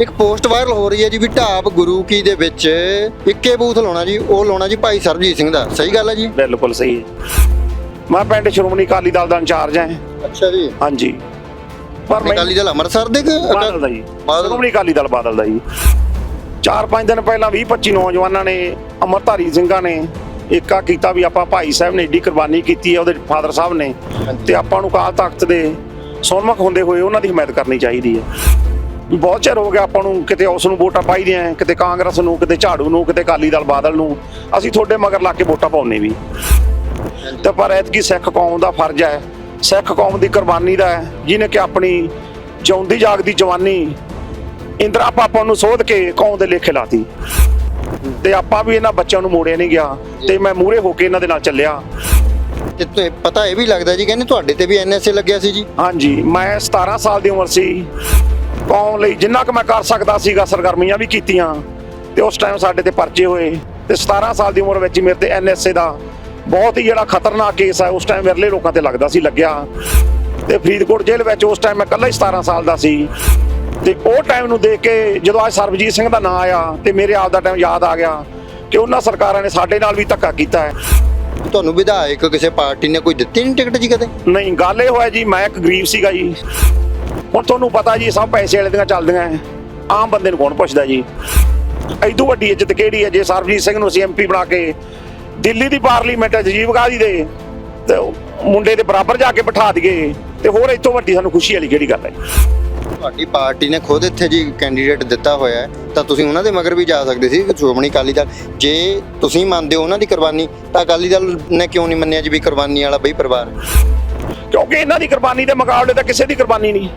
ਇੱਕ post viral ਹੋ ਰਹੀ ਹੈ ਜੀ ਵੀ ਢਾਬ ਗੁਰੂ ਕੀ ਦੇ ਵਿੱਚ ਇੱਕੇ ਬੂਥ ਲਾਉਣਾ ਜੀ ਉਹ ਲਾਉਣਾ ਜੀ ਭਾਈ ਸਰਬਜੀਤ ਸਿੰਘ ਦਾ। ਸਹੀ ਗੱਲ ਹੈ ਜੀ? ਬਿਲਕੁਲ ਸਹੀ ਹੈ। ਮੈਂ ਪਿੰਡ ਸ਼੍ਰੋਮਣੀ ਅਕਾਲੀ ਦਲ ਦਾ ਇੰਚਾਰਜ ਹਾਂ। ਅੱਛਾ ਜੀ। ਹਾਂਜੀ। ਪਰ ਮੈਂ ਅਕਾਲੀ ਦਲ ਅੰਮ੍ਰਿਤਸਰ ਦੇ ਕਿ ਬਾਦਲ ਦਾ ਜੀ। ਸ਼੍ਰੋਮਣੀ ਅਕਾਲੀ ਦਲ ਬਾਦਲ ਦਾ ਜੀ। ਚਾਰ ਪੰਜ ਦਿਨ ਪਹਿਲਾਂ 20 25 ਨੌਜਵਾਨਾਂ ਨੇ ਅਮਰਧਾਰੀ ਸਿੰਘਾਂ ਨੇ ਏਕਾ ਕੀਤਾ ਵੀ ਆਪਾਂ ਭਾਈ ਸਾਹਿਬ ਨੇ ਏਡੀ ਕੁਰਬਾਨੀ ਕੀਤੀ ਹੈ ਉਹਦੇ ਫਾਦਰ ਸਾਹਿਬ ਨੇ। ਤੇ ਆਪਾਂ ਨੂੰ ਕਾਲ ਤਖਤ ਦੇ ਸੋਨਮੁਖ ਹੁੰਦੇ ਹੋਏ ਉਹਨਾਂ ਦੀ ਹਮਾਇਤ ਕਰਨੀ ਚਾਹੀਦੀ ਹੈ। ਵੀ ਬਹੁਤ ਚਿਰ ਹੋ ਗਿਆ ਆਪਾਂ ਨੂੰ ਕਿਤੇ ਉਸ ਨੂੰ ਵੋਟਾਂ ਪਾਈਦੀਆਂ ਕਿਤੇ ਕਾਂਗਰਸ ਨੂੰ ਕਿਤੇ ਝਾੜੂ ਨੂੰ ਕਿਤੇ ਅਕਾਲੀ ਦਲ ਬਾਦਲ ਨੂੰ ਅਸੀਂ ਤੁਹਾਡੇ ਮਗਰ ਲਾ ਕੇ ਵੋਟਾਂ ਪਾਉਨੇ ਵੀ। ਤੇ ਪਰ ਐਤਕੀ ਸਿੱਖ ਕੌਮ ਦਾ ਫਰਜ਼ ਹੈ ਸਿੱਖ ਕੌਮ ਦੀ ਕੁਰਬਾਨੀ ਦਾ ਹੈ ਜਿਹਨੇ ਕਿ ਆਪਣੀ ਜਿਉਂਦੀ ਜਾਗਦੀ ਜਵਾਨੀ ਇੰਦਰਾ ਪਾਪਾ ਨੂੰ ਸੋਧ ਕੇ ਕੌਮ ਦੇ ਲੇਖੇ ਲਾਤੀ। ਤੇ ਆਪਾਂ ਵੀ ਇਹਨਾਂ ਬੱਚਿਆਂ ਨੂੰ ਮੋੜਿਆ ਨਹੀਂ ਗਿਆ ਤੇ ਮੈਂ ਮੂਹਰੇ ਹੋ ਕੇ ਇਹਨਾਂ ਦੇ ਨਾਲ ਚੱਲਿਆ। ਤੇ ਤੁ- ਪਤਾ ਇਹ ਵੀ ਲੱਗਦਾ ਜੀ ਕਹਿੰਦੇ ਤੁਹਾਡੇ ਤੇ ਵੀ ਐਨਐਸਏ ਲੱਗਿਆ ਸੀ ਜੀ। ਹਾਂਜੀ ਮੈਂ 17 ਸਾਲ ਦੀ ਉਮਰ ਸੀ। ਕੌਮ ਲਈ ਜਿੰਨਾ ਕੁ ਮੈਂ ਕਰ ਸਕਦਾ ਸੀਗਾ ਸਰਗਰਮੀਆਂ ਵੀ ਕੀਤੀਆਂ ਤੇ ਉਸ ਟਾਈਮ ਸਾਡੇ ਤੇ ਪਰਚੇ ਹੋਏ ਤੇ 17 ਸਾਲ ਦੀ ਉਮਰ ਵਿੱਚ ਮੇਰੇ ਤੇ ਐਨਐਸਏ ਦਾ ਬਹੁਤ ਹੀ ਜਿਹੜਾ ਖਤਰਨਾਕ ਕੇਸ ਹੈ ਉਸ ਟਾਈਮ ਵਿਰਲੇ ਲੋਕਾਂ ਤੇ ਲੱਗਦਾ ਸੀ ਲੱਗਿਆ। ਤੇ ਫਰੀਦਕੋਟ ਜੇਲ੍ਹ ਵਿੱਚ ਉਸ ਟਾਈਮ ਮੈਂ ਇਕੱਲਾ ਹੀ 17 ਸਾਲ ਦਾ ਸੀ। ਤੇ ਉਹ ਟਾਈਮ ਨੂੰ ਦੇਖ ਕੇ ਜਦੋਂ ਅੱਜ ਸਰਬਜੀਤ ਸਿੰਘ ਦਾ ਨਾਂ ਆਇਆ ਤੇ ਮੇਰੇ ਆਪ ਦਾ ਟਾਈਮ ਯਾਦ ਆ ਗਿਆ ਕਿ ਉਹਨਾਂ ਸਰਕਾਰਾਂ ਨੇ ਸਾਡੇ ਨਾਲ ਵੀ ਧੱਕਾ ਕੀਤਾ ਹੈ। ਤੁਹਾਨੂੰ ਵਿਧਾਇਕ ਕਿਸੇ ਪਾਰਟੀ ਨੇ ਕੋਈ ਦਿੱਤੀ ਨਹੀਂ ਟਿਕਟ ਜੀ ਕਦੇ? ਨਹੀਂ ਗੱਲ ਇਹ ਹੋਇਆ ਜੀ ਮੈਂ ਇੱਕ ਗਰੀਬ ਸੀਗਾ ਜੀ। ਹੁਣ ਤੁਹਾਨੂੰ ਪਤਾ ਜੀ, ਸਭ ਪੈਸੇ ਵਾਲੇ ਦੀਆਂ ਚੱਲਦੀਆਂ ਆਮ ਬੰਦੇ ਨੂੰ ਕੌਣ ਪੁੱਛਦਾ ਜੀ? ਐਦੂ ਵੱਡੀ ਇੱਜ਼ਤ ਕਿਹੜੀ ਹੈ ਜੇ ਸਰਬਜੀਤ ਸਿੰਘ ਨੂੰ ਅਸੀਂ ਐਮਪੀ ਬਣਾ ਕੇ ਦਿੱਲੀ ਦੀ ਪਾਰਲੀਮੈਂਟ ਹੈ ਜੀਵ ਦੇ? ਤੇ ਮੁੰਡੇ ਦੇ ਬਰਾਬਰ ਜਾ ਕੇ ਬਿਠਾ ਦਈਏ ਤੇ ਹੋਰ ਇਸ ਵੱਡੀ ਸਾਨੂੰ ਖੁਸ਼ੀ ਵਾਲੀ ਕਿਹੜੀ ਗੱਲ ਹੈ ਤੁਹਾਡੀ ਪਾਰਟੀ ਨੇ ਖੁਦ ਇੱਥੇ ਜੀ ਕੈਂਡੀਡੇਟ ਦਿੱਤਾ ਹੋਇਆ ਹੈ ਤਾਂ ਤੁਸੀਂ ਉਹਨਾਂ ਦੇ ਮਗਰ ਵੀ ਜਾ ਸਕਦੇ ਸੀ ਕਿ ਸ਼੍ਰੋਮਣੀ ਅਕਾਲੀ ਦਲ। ਜੇ ਤੁਸੀਂ ਮੰਨਦੇ ਹੋ ਉਹਨਾਂ ਦੀ ਕੁਰਬਾਨੀ, ਤਾਂ ਅਕਾਲੀ ਦਲ ਨੇ ਕਿਉਂ ਨਹੀਂ ਮੰਨਿਆ ਜੀ ਵੀ ਕੁਰਬਾਨੀ ਵਾਲਾ ਬਈ ਪਰਿਵਾਰ? ਕਿਉਂਕਿ ਇਹਨਾਂ ਦੀ ਕੁਰਬਾਨੀ ਦੇ ਮੁਕਾਬਲੇ ਤਾਂ ਕਿਸੇ ਦੀ ਕੁਰਬਾਨੀ ਨਹੀਂ।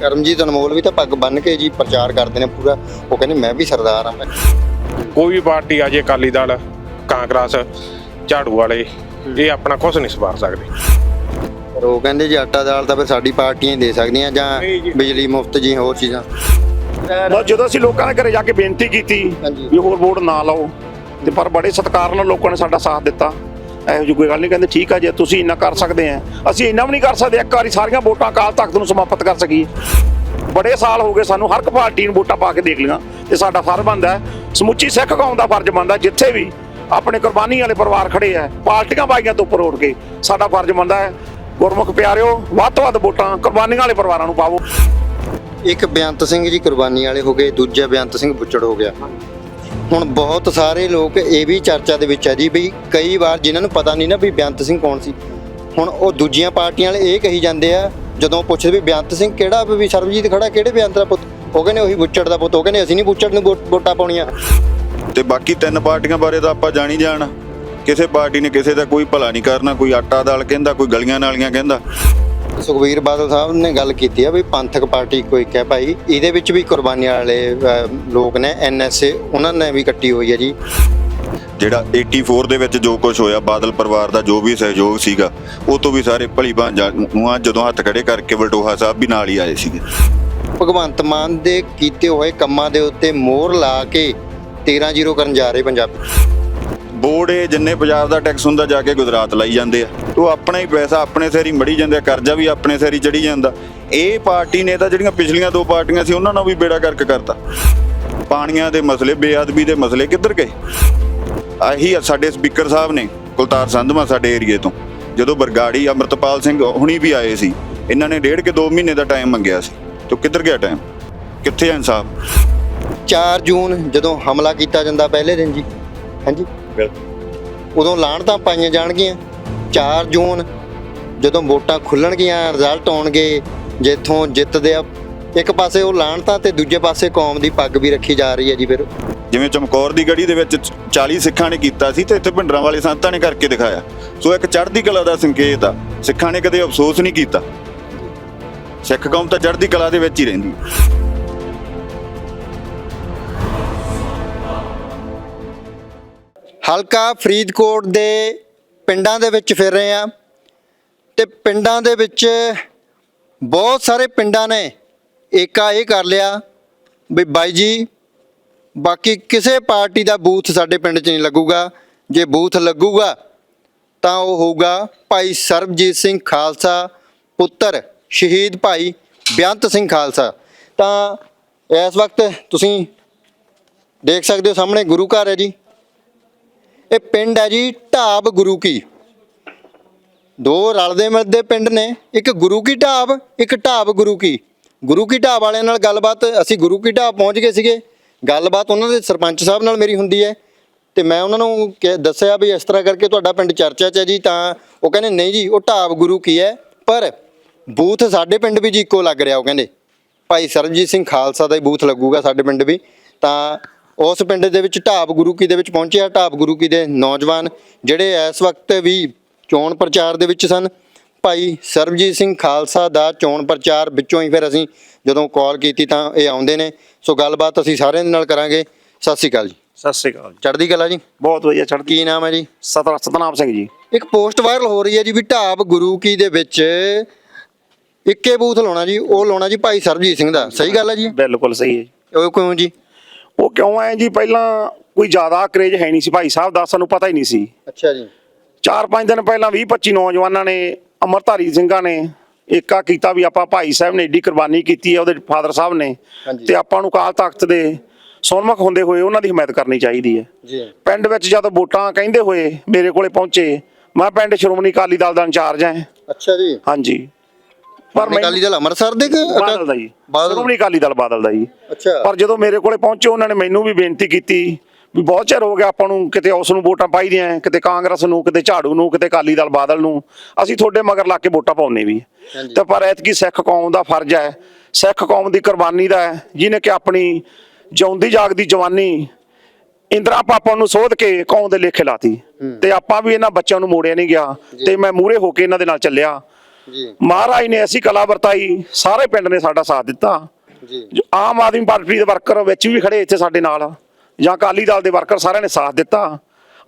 ਕਰਮਜੀਤ ਅਨਮੋਲ ਵੀ ਤਾਂ ਪੱਗ ਬੰਨ ਕੇ ਜੀ ਪ੍ਰਚਾਰ ਕਰਦੇ ਨੇ ਪੂਰਾ। ਉਹ ਕਹਿੰਦੇ ਮੈਂ ਵੀ ਸਰਦਾਰ ਹਾਂ ਕੋਈ ਵੀ ਪਾਰਟੀ ਆ ਜੇ ਅਕਾਲੀ ਦਲ ਕਾਂਗਰਸ ਝਾੜੂ ਵਾਲੇ ਇਹ ਆਪਣਾ ਕੁਝ ਨਹੀਂ ਸਵਾਰ ਸਕਦੇ। ਪਰ ਉਹ ਕਹਿੰਦੇ ਜੀ ਆਟਾ ਦਾਲ ਤਾਂ ਫਿਰ ਸਾਡੀ ਪਾਰਟੀਆਂ ਹੀ ਦੇ ਸਕਦੀਆਂ ਜਾਂ। ਬਿਜਲੀ ਮੁਫਤ ਜੀ ਹੋਰ ਚੀਜ਼ਾਂ। ਬਸ ਜਦੋਂ ਅਸੀਂ ਲੋਕਾਂ ਦੇ ਘਰੇ ਜਾ ਕੇ ਬੇਨਤੀ ਕੀਤੀ। ਵੀ ਹੋਰ ਵੋਟ ਨਾ ਲਾਓ ਤੇ ਪਰ ਬੜੇ ਸਤਿਕਾਰ ਨਾਲ ਲੋਕਾਂ ਨੇ ਸਾਡਾ ਸਾਥ ਦਿੱਤਾ। ਇਹੋ ਜਿਹੀ ਕੋਈ ਗੱਲ ਨਹੀਂ, ਕਹਿੰਦੇ ਠੀਕ ਆ ਜੇ, ਤੁਸੀਂ ਇੰਨਾ ਕਰ ਸਕਦੇ ਆ ਅਸੀਂ ਇੰਨਾ ਵੀ ਨਹੀਂ ਕਰ ਸਕਦੇ, ਇੱਕ ਵਾਰੀ ਸਾਰੀਆਂ ਵੋਟਾਂ ਅਕਾਲ ਤਖਤ ਨੂੰ ਸਮਾਪਤ ਕਰ ਸਕੀਏ। ਬੜੇ ਸਾਲ ਹੋ ਗਏ ਸਾਨੂੰ ਹਰ ਇੱਕ ਪਾਰਟੀ ਨੂੰ ਵੋਟਾਂ ਪਾ ਕੇ ਦੇਖ ਲਈਆਂ, ਤੇ ਸਾਡਾ ਫਰਜ਼ ਬਣਦਾ ਸਮੁੱਚੀ ਸਿੱਖ ਕੌਮ ਦਾ ਫਰਜ਼ ਬਣਦਾ ਜਿੱਥੇ ਵੀ ਆਪਣੇ ਕੁਰਬਾਨੀ ਵਾਲੇ ਪਰਿਵਾਰ ਖੜੇ ਆ ਪਾਰਟੀਆਂ ਬਾਈਆਂ ਤੋਂ ਉੱਪਰ ਉੱਠ ਕੇ ਸਾਡਾ ਫਰਜ਼ ਬਣਦਾ ਹੈ ਗੁਰਮੁਖ ਪਿਆਰਿਓ, ਵੱਧ ਤੋਂ ਵੱਧ ਵੋਟਾਂ ਕੁਰਬਾਨੀਆਂ ਵਾਲੇ ਪਰਿਵਾਰਾਂ ਨੂੰ ਪਾਵੋ। ਇੱਕ ਬੇਅੰਤ ਸਿੰਘ ਜੀ ਕੁਰਬਾਨੀ ਵਾਲੇ ਹੋ ਗਏ, ਦੂਜਾ ਬੇਅੰਤ ਸਿੰਘ ਬੁੱਚੜ ਹੋ ਗਿਆ। ਹੁਣ ਬਹੁਤ ਸਾਰੇ ਲੋਕ ਇਹ ਵੀ ਚਰਚਾ ਦੇ ਵਿੱਚ ਹੈ ਜੀ ਵੀ ਕਈ ਵਾਰ ਜਿਨ੍ਹਾਂ ਨੂੰ ਪਤਾ ਨਹੀਂ ਨਾ ਵੀ ਬੇਅੰਤ ਸਿੰਘ ਕੌਣ ਸੀ। ਹੁਣ ਉਹ ਦੂਜੀਆਂ ਪਾਰਟੀਆਂ ਵਾਲੇ ਇਹ ਕਹੀ ਜਾਂਦੇ ਆ, ਜਦੋਂ ਪੁੱਛਦੇ ਵੀ ਬੇਅੰਤ ਸਿੰਘ ਕਿਹੜਾ ਵੀ ਸਰਬਜੀਤ ਖੜਾ, ਕਿਹੜੇ ਬੇਅੰਤ ਦਾ ਪੁੱਤ? ਉਹ ਕਹਿੰਦੇ ਉਹੀ ਬੁੱਚੜ ਦਾ ਪੁੱਤ, ਉਹ ਕਹਿੰਦੇ ਅਸੀਂ ਨਹੀਂ ਬੁੱਚੜ ਨੂੰ ਵੋਟਾਂ ਪਾਉਣੀਆਂ। ਤੇ ਬਾਕੀ ਤਿੰਨ ਪਾਰਟੀਆਂ ਬਾਰੇ ਤਾਂ ਆਪਾਂ ਜਾਣੀ ਜਾਣ। ਕਿਸੇ ਪਾਰਟੀ ਨੇ ਕਿਸੇ ਦਾ ਕੋਈ ਭਲਾ ਨਹੀਂ ਕਰਨਾ, ਕੋਈ ਆਟਾ ਦਾਲ ਕਹਿੰਦਾ, ਕੋਈ ਗਲੀਆਂ ਨਾਲੀਆਂ ਕਹਿੰਦਾ। ਸੁਖਵੀਰ ਬਾਦਲ ਸਾਹਿਬ ਨੇ ਗੱਲ ਕੀਤੀ ਆ ਵੀ ਪੰਥਕ ਪਾਰਟੀ ਕੋਈ ਇੱਕ ਹੈ ਭਾਈ। ਇਹਦੇ ਵਿੱਚ ਵੀ ਕੁਰਬਾਨੀ ਵਾਲੇ ਲੋਕ ਨੇ ਐਨਐਸਏ ਉਹਨਾਂ ਨੇ ਵੀ ਕੱਟੀ ਹੋਈ ਹੈ ਜੀ। ਜਿਹੜਾ 84 ਦੇ ਵਿੱਚ ਜੋ ਕੁਝ ਹੋਇਆ ਬਾਦਲ ਪਰਿਵਾਰ ਦਾ ਜੋ ਵੀ ਸਹਿਯੋਗ ਸੀਗਾ ਉਹ ਤੋਂ ਵੀ ਸਾਰੇ ਭਲੀ ਭਾਂਜਾ ਨੂੰ ਜਦੋਂ ਹੱਥ ਖੜੇ ਕਰਕੇ ਵਲਟੋਹਾ ਸਾਹਿਬ ਵੀ ਨਾਲ ਹੀ ਆਏ ਸੀਗੇ। ਭਗਵੰਤ ਮਾਨ ਦੇ ਕੀਤੇ ਹੋਏ ਕੰਮਾਂ ਦੇ ਉੱਤੇ ਮੋਹਰ ਲਾ ਕੇ 13-0 ਕਰਨ ਜਾ ਰਹੇ ਪੰਜਾਬੀ। ਬੋਰਡ ਇਹ ਜਿੰਨੇ ਪੰਜਾਬ ਦਾ ਟੈਕਸ ਹੁੰਦਾ ਜਾ ਕੇ ਗੁਜਰਾਤ ਲਾਈ ਜਾਂਦੇ ਆ। ਉਹ ਆਪਣਾ ਹੀ ਪੈਸਾ, ਆਪਣੇ ਸਿਰ ਹੀ ਮੜੀ ਜਾਂਦੇ ਆ, ਕਰਜ਼ਾ ਵੀ ਆਪਣੇ ਸਿਰ ਹੀ ਚੜੀ ਜਾਂਦਾ। ਇਹ ਪਾਰਟੀ ਨੇ ਤਾਂ ਜਿਹੜੀਆਂ ਪਿਛਲੀਆਂ ਦੋ ਪਾਰਟੀਆਂ ਸੀ, ਉਹਨਾਂ ਨਾਲ ਵੀ ਬੇੜਾ ਕਰਕੇ ਕਰਤਾ। ਪਾਣੀਆਂ ਦੇ ਮਸਲੇ, ਬੇਅਦਬੀ ਦੇ ਮਸਲੇ ਕਿੱਧਰ ਗਏ? ਆਹੀ ਸਾਡੇ ਸਪੀਕਰ ਸਾਹਿਬ ਨੇ, ਕੁਲਤਾਰ ਸੰਧਵਾ ਸਾਡੇ ਏਰੀਏ ਤੋਂ। ਜਦੋਂ ਬਰਗਾੜੀ ਅਮਰਤਪਾਲ ਸਿੰਘ ਹੁਣੀ ਵੀ ਆਏ ਸੀ, ਇਹਨਾਂ ਨੇ ਡੇਢ ਕੇ 2 ਮਹੀਨੇ ਦਾ ਟਾਈਮ ਮੰਗਿਆ ਸੀ। ਤੇ ਕਿੱਧਰ ਗਿਆ ਟਾਈਮ? ਕਿੱਥੇ ਆ ਇਨਸਾਫ? 4 ਜੂਨ ਜਦੋਂ ਹਮਲਾ ਕੀਤਾ ਜਾਂਦਾ ਪਹਿਲੇ ਦਿਨ ਜੀ। ਹਾਂਜੀ? ਉਦੋਂ ਲਾਹਣਤਾਂ ਪਾਈਆਂ ਜਾਣਗੀਆਂ। 4 ਜੂਨ ਜਦੋਂ ਵੋਟਾਂ ਖੁੱਲਣਗੀਆਂ ਰਿਜ਼ਲਟ ਆਉਣਗੇ, ਜਿੱਥੋਂ ਜਿੱਤਦੇ ਆ, ਇੱਕ ਪਾਸੇ ਉਹ ਲਾਹਣਤਾਂ ਤੇ ਦੂਜੇ ਪਾਸੇ ਕੌਮ ਦੀ ਪੱਗ ਵੀ ਰੱਖੀ ਜਾ ਰਹੀ ਹੈ ਜੀ ਫਿਰ। ਜਿਵੇਂ ਚਮਕੌਰ ਦੀ ਗੜੀ ਦੇ ਵਿੱਚ 40 ਸਿੱਖਾਂ ਨੇ ਕੀਤਾ ਸੀ ਤੇ ਇੱਥੇ ਭਿੰਡਰਾਂ ਵਾਲੇ ਸੰਤਾਂ ਨੇ ਕਰਕੇ ਦਿਖਾਇਆ। ਸੋ ਇੱਕ ਚੜ੍ਹਦੀ ਕਲਾ ਦਾ ਸੰਕੇਤ ਆ, ਸਿੱਖਾਂ ਨੇ ਕਦੇ ਅਫਸੋਸ ਨਹੀਂ ਕੀਤਾ। ਸਿੱਖ ਕੌਮ ਤਾਂ ਚੜ੍ਹਦੀ ਕਲਾ ਦੇ ਵਿੱਚ ਹੀ ਰਹਿੰਦੀ ਹਲਕਾ ਫਰੀਦਕੋਟ ਦੇ ਪਿੰਡਾਂ ਦੇ ਵਿੱਚ ਫਿਰ ਰਹੇ ਆ ਤੇ ਪਿੰਡਾਂ ਦੇ ਵਿੱਚ ਬਹੁਤ ਸਾਰੇ ਪਿੰਡਾਂ ਨੇ ਏਕਾ ਇਹ ਕਰ ਲਿਆ ਵੀ ਬਾਈ ਜੀ, ਬਾਕੀ ਕਿਸੇ ਪਾਰਟੀ ਦਾ ਬੂਥ ਸਾਡੇ ਪਿੰਡ 'ਚ ਨਹੀਂ ਲੱਗੂਗਾ। ਜੇ ਬੂਥ ਲੱਗੂਗਾ ਤਾਂ ਉਹ ਹੋਊਗਾ ਭਾਈ ਸਰਬਜੀਤ ਸਿੰਘ ਖਾਲਸਾ, ਪੁੱਤਰ ਸ਼ਹੀਦ ਭਾਈ ਬੇਅੰਤ ਸਿੰਘ ਖਾਲਸਾ। ਤਾਂ ਇਸ ਵਕਤ ਤੁਸੀਂ ਦੇਖ ਸਕਦੇ ਹੋ ਸਾਹਮਣੇ ਗੁਰੂ ਘਰ ਹੈ ਜੀ। ਇਹ ਪਿੰਡ ਹੈ ਜੀ ਢਾਬ ਗੁਰੂ ਕੀ। ਦੋ ਰਲਦੇ ਮਿਲਦੇ ਪਿੰਡ ਨੇ, ਇੱਕ ਗੁਰੂ ਕੀ ਢਾਬ, ਇੱਕ ਢਾਬ ਗੁਰੂ ਕੀ। ਗੁਰੂ ਕੀ ਢਾਬ ਵਾਲਿਆਂ ਨਾਲ ਗੱਲਬਾਤ, ਅਸੀਂ ਗੁਰੂ ਕੀ ਢਾਬ ਪਹੁੰਚ ਗਏ ਸੀਗੇ। ਗੱਲਬਾਤ ਉਹਨਾਂ ਦੇ ਸਰਪੰਚ ਸਾਹਿਬ ਨਾਲ ਮੇਰੀ ਹੁੰਦੀ ਹੈ। ਤੇ ਮੈਂ ਉਹਨਾਂ ਨੂੰ ਕਿ- ਦੱਸਿਆ ਵੀ ਇਸ ਤਰ੍ਹਾਂ ਕਰਕੇ ਤੁਹਾਡਾ ਪਿੰਡ ਚਰਚਾ 'ਚ ਹੈ ਜੀ, ਤਾਂ ਉਹ ਕਹਿੰਦੇ, ਨਹੀਂ ਜੀ, ਉਹ ਢਾਬ ਗੁਰੂ ਕੀ ਹੈ, ਪਰ ਬੂਥ ਸਾਡੇ ਪਿੰਡ ਵੀ ਜੀ ਇੱਕੋ ਲੱਗ ਰਿਹਾ। ਉਹ ਕਹਿੰਦੇ, ਭਾਈ ਸਰਬਜੀਤ ਸਿੰਘ ਖਾਲਸਾ ਦਾ ਹੀ ਬੂਥ ਲੱਗੂਗਾ ਸਾਡੇ ਪਿੰਡ ਵੀ। ਤਾਂ ਉਸ ਪਿੰਡ ਦੇ ਵਿੱਚ ਢਾਬ ਗੁਰੂ ਕੀ ਦੇ ਵਿੱਚ ਪਹੁੰਚਿਆ। ਢਾਬ ਗੁਰੂ ਕੀ ਦੇ ਨੌਜਵਾਨ ਜਿਹੜੇ ਇਸ ਵਕਤ ਵੀ ਚੋਣ ਪ੍ਰਚਾਰ ਦੇ ਵਿੱਚ ਸਨ। ਭਾਈ ਸਰਬਜੀਤ ਸਿੰਘ ਖਾਲਸਾ ਦਾ ਚੋਣ ਪ੍ਰਚਾਰ ਵਿੱਚੋਂ ਹੀ ਫਿਰ ਅਸੀਂ ਜਦੋਂ ਕਾਲ ਕੀਤੀ ਤਾਂ ਇਹ ਆਉਂਦੇ ਨੇ। ਸੋ ਗੱਲਬਾਤ ਅਸੀਂ ਸਾਰਿਆਂ ਦੇ ਨਾਲ ਕਰਾਂਗੇ। ਸਤਿ ਸ਼੍ਰੀ ਅਕਾਲ ਜੀ। ਸਤਿ ਸ੍ਰੀ ਅਕਾਲ ਚੜ੍ਹਦੀ ਕਲਾ ਜੀ। ਬਹੁਤ ਵਧੀਆ ਚੜ੍ਹਦੀ ਕੀ ਨਾਮ ਹੈ ਜੀ? ਸਤਰ ਸਤਨਾਮ ਸਿੰਘ ਜੀ। ਇੱਕ ਪੋਸਟ ਵਾਇਰਲ ਹੋ ਰਹੀ ਹੈ ਜੀ ਵੀ ਢਾਬ ਗੁਰੂ ਕੀ ਦੇ ਵਿੱਚ ਇੱਕੇ ਬੂਥ ਲਾਉਣਾ ਜੀ ਉਹ ਲਾਉਣਾ ਜੀ ਭਾਈ ਸਰਬਜੀਤ ਸਿੰਘ ਦਾ। ਸਹੀ ਗੱਲ ਹੈ ਜੀ? ਬਿਲਕੁਲ ਸਹੀ ਹੈ ਜੀ। ਉਹ ਕਿਉਂ ਜੀ? ਉਹ ਕਿਉਂ ਐ ਜੀ? ਪਹਿਲਾਂ ਕੋਈ ਜ਼ਿਆਦਾ ਕਰੇਜ ਹੈ ਨਹੀਂ ਸੀ ਭਾਈ ਸਾਹਿਬ ਦਾ ਸਾਨੂੰ ਪਤਾ ਹੀ ਨਹੀਂ ਸੀ। ਅੱਛਾ ਜੀ। 4-5 ਦਿਨ ਪਹਿਲਾਂ 20-25 ਨੌਜਵਾਨਾਂ ਨੇ ਅਮਰਧਾਰੀ ਸਿੰਘਾਂ ਨੇ ਏਕਾ ਕੀਤਾ ਵੀ ਆਪਾਂ ਭਾਈ ਸਾਹਿਬ ਨੇ ਏਡੀ ਕੁਰਬਾਨੀ ਕੀਤੀ ਹੈ ਉਹਦੇ ਫਾਦਰ ਸਾਹਿਬ ਨੇ। ਤੇ ਆਪਾਂ ਨੂੰ ਕਾਲ ਤਖਤ ਦੇ ਸੋਨਮੁਖ ਹੁੰਦੇ ਹੋਏ ਉਹਨਾਂ ਦੀ ਹਮਾਇਤ ਕਰਨੀ ਚਾਹੀਦੀ ਹੈ। ਜੀ। ਪਿੰਡ ਵਿੱਚ ਜਦੋਂ ਵੋਟਾਂ ਕਹਿੰਦੇ ਹੋਏ ਮੇਰੇ ਕੋਲੇ ਪਹੁੰਚੇ ਮੈਂ ਪਿੰਡ ਸ਼੍ਰੋਮਣੀ ਅਕਾਲੀ ਦਲ ਦਾ ਇੰਚਾਰਜ ਹਾਂ। ਅੱਛਾ ਜੀ। ਹਾਂਜੀ। ਪਰ ਮੈਂ ਅਕਾਲੀ ਦਲ ਅੰਮ੍ਰਿਤਸਰ ਦੇ ਕਿ ਬਾਦਲ ਦਾ ਜੀ। ਸ਼੍ਰੋਮਣੀ ਅਕਾਲੀ ਦਲ ਬਾਦਲ ਦਾ ਜੀ। ਅੱਛਾ। ਪਰ ਜਦੋਂ ਮੇਰੇ ਕੋਲੇ ਪਹੁੰਚੇ ਉਹਨਾਂ ਨੇ ਮੈਨੂੰ ਵੀ ਬੇਨਤੀ ਕੀਤੀ ਵੀ ਬਹੁਤ ਚਿਰ ਹੋ ਗਿਆ ਆਪਾਂ ਨੂੰ ਕਿਤੇ ਉਸ ਨੂੰ ਵੋਟਾਂ ਪਾਈ ਦੀਆਂ ਕਿਤੇ ਕਾਂਗਰਸ ਨੂੰ ਕਿਤੇ ਝਾੜੂ ਨੂੰ ਕਿਤੇ ਅਕਾਲੀ ਦਲ ਬਾਦਲ ਨੂੰ। ਅਸੀਂ ਤੁਹਾਡੇ ਮਗਰ ਲਾ ਕੇ ਵੋਟਾਂ ਪਾਉਣੇ ਵੀ। ਤੇ ਪਰ ਐਤਕੀ ਸਿੱਖ ਕੌਮ ਦਾ ਫਰਜ਼ ਹੈ। ਸਿੱਖ ਕੌਮ ਦੀ ਕੁਰਬਾਨੀ ਦਾ ਹੈ ਜਿਹਨੇ ਕਿ ਆਪਣੀ ਜਿਉਂਦੀ ਜਾਗਦੀ ਜਵਾਨੀ ਇੰਦਰਾ ਪਾਪਾ ਨੂੰ ਸੋਧ ਕੇ ਕੌਮ ਦੇ ਲੇਖੇ ਲਾਤੀ। ਤੇ ਆਪਾਂ ਵੀ ਇਹਨਾਂ ਬੱਚਿਆਂ ਨੂੰ ਮੋੜਿਆ ਨਹੀਂ ਗਿਆ। ਤੇ ਮੈਂ ਮੂਰੇ ਹੋ ਕੇ ਇਹਨਾਂ ਦੇ ਨਾਲ ਚੱਲਿਆ। ਜੀ। ਮਹਾਰਾਜ ਨੇ ਐਸੀ ਕਲਾ ਵਰਤਾਈ ਸਾਰੇ ਪਿੰਡ ਨੇ ਸਾਡਾ ਸਾਥ ਦਿੱਤਾ। ਜੀ। ਆਮ ਆਦਮੀ ਪਾਰਟੀ ਦੇ ਵਰਕਰ ਵਿੱਚ ਵੀ ਖੜੇ ਇੱਥੇ ਸਾਡੇ ਨਾਲ ਜਾਂ ਅਕਾਲੀ ਦਲ ਦੇ ਵਰਕਰ ਸਾਰਿਆਂ ਨੇ ਸਾਥ ਦਿੱਤਾ।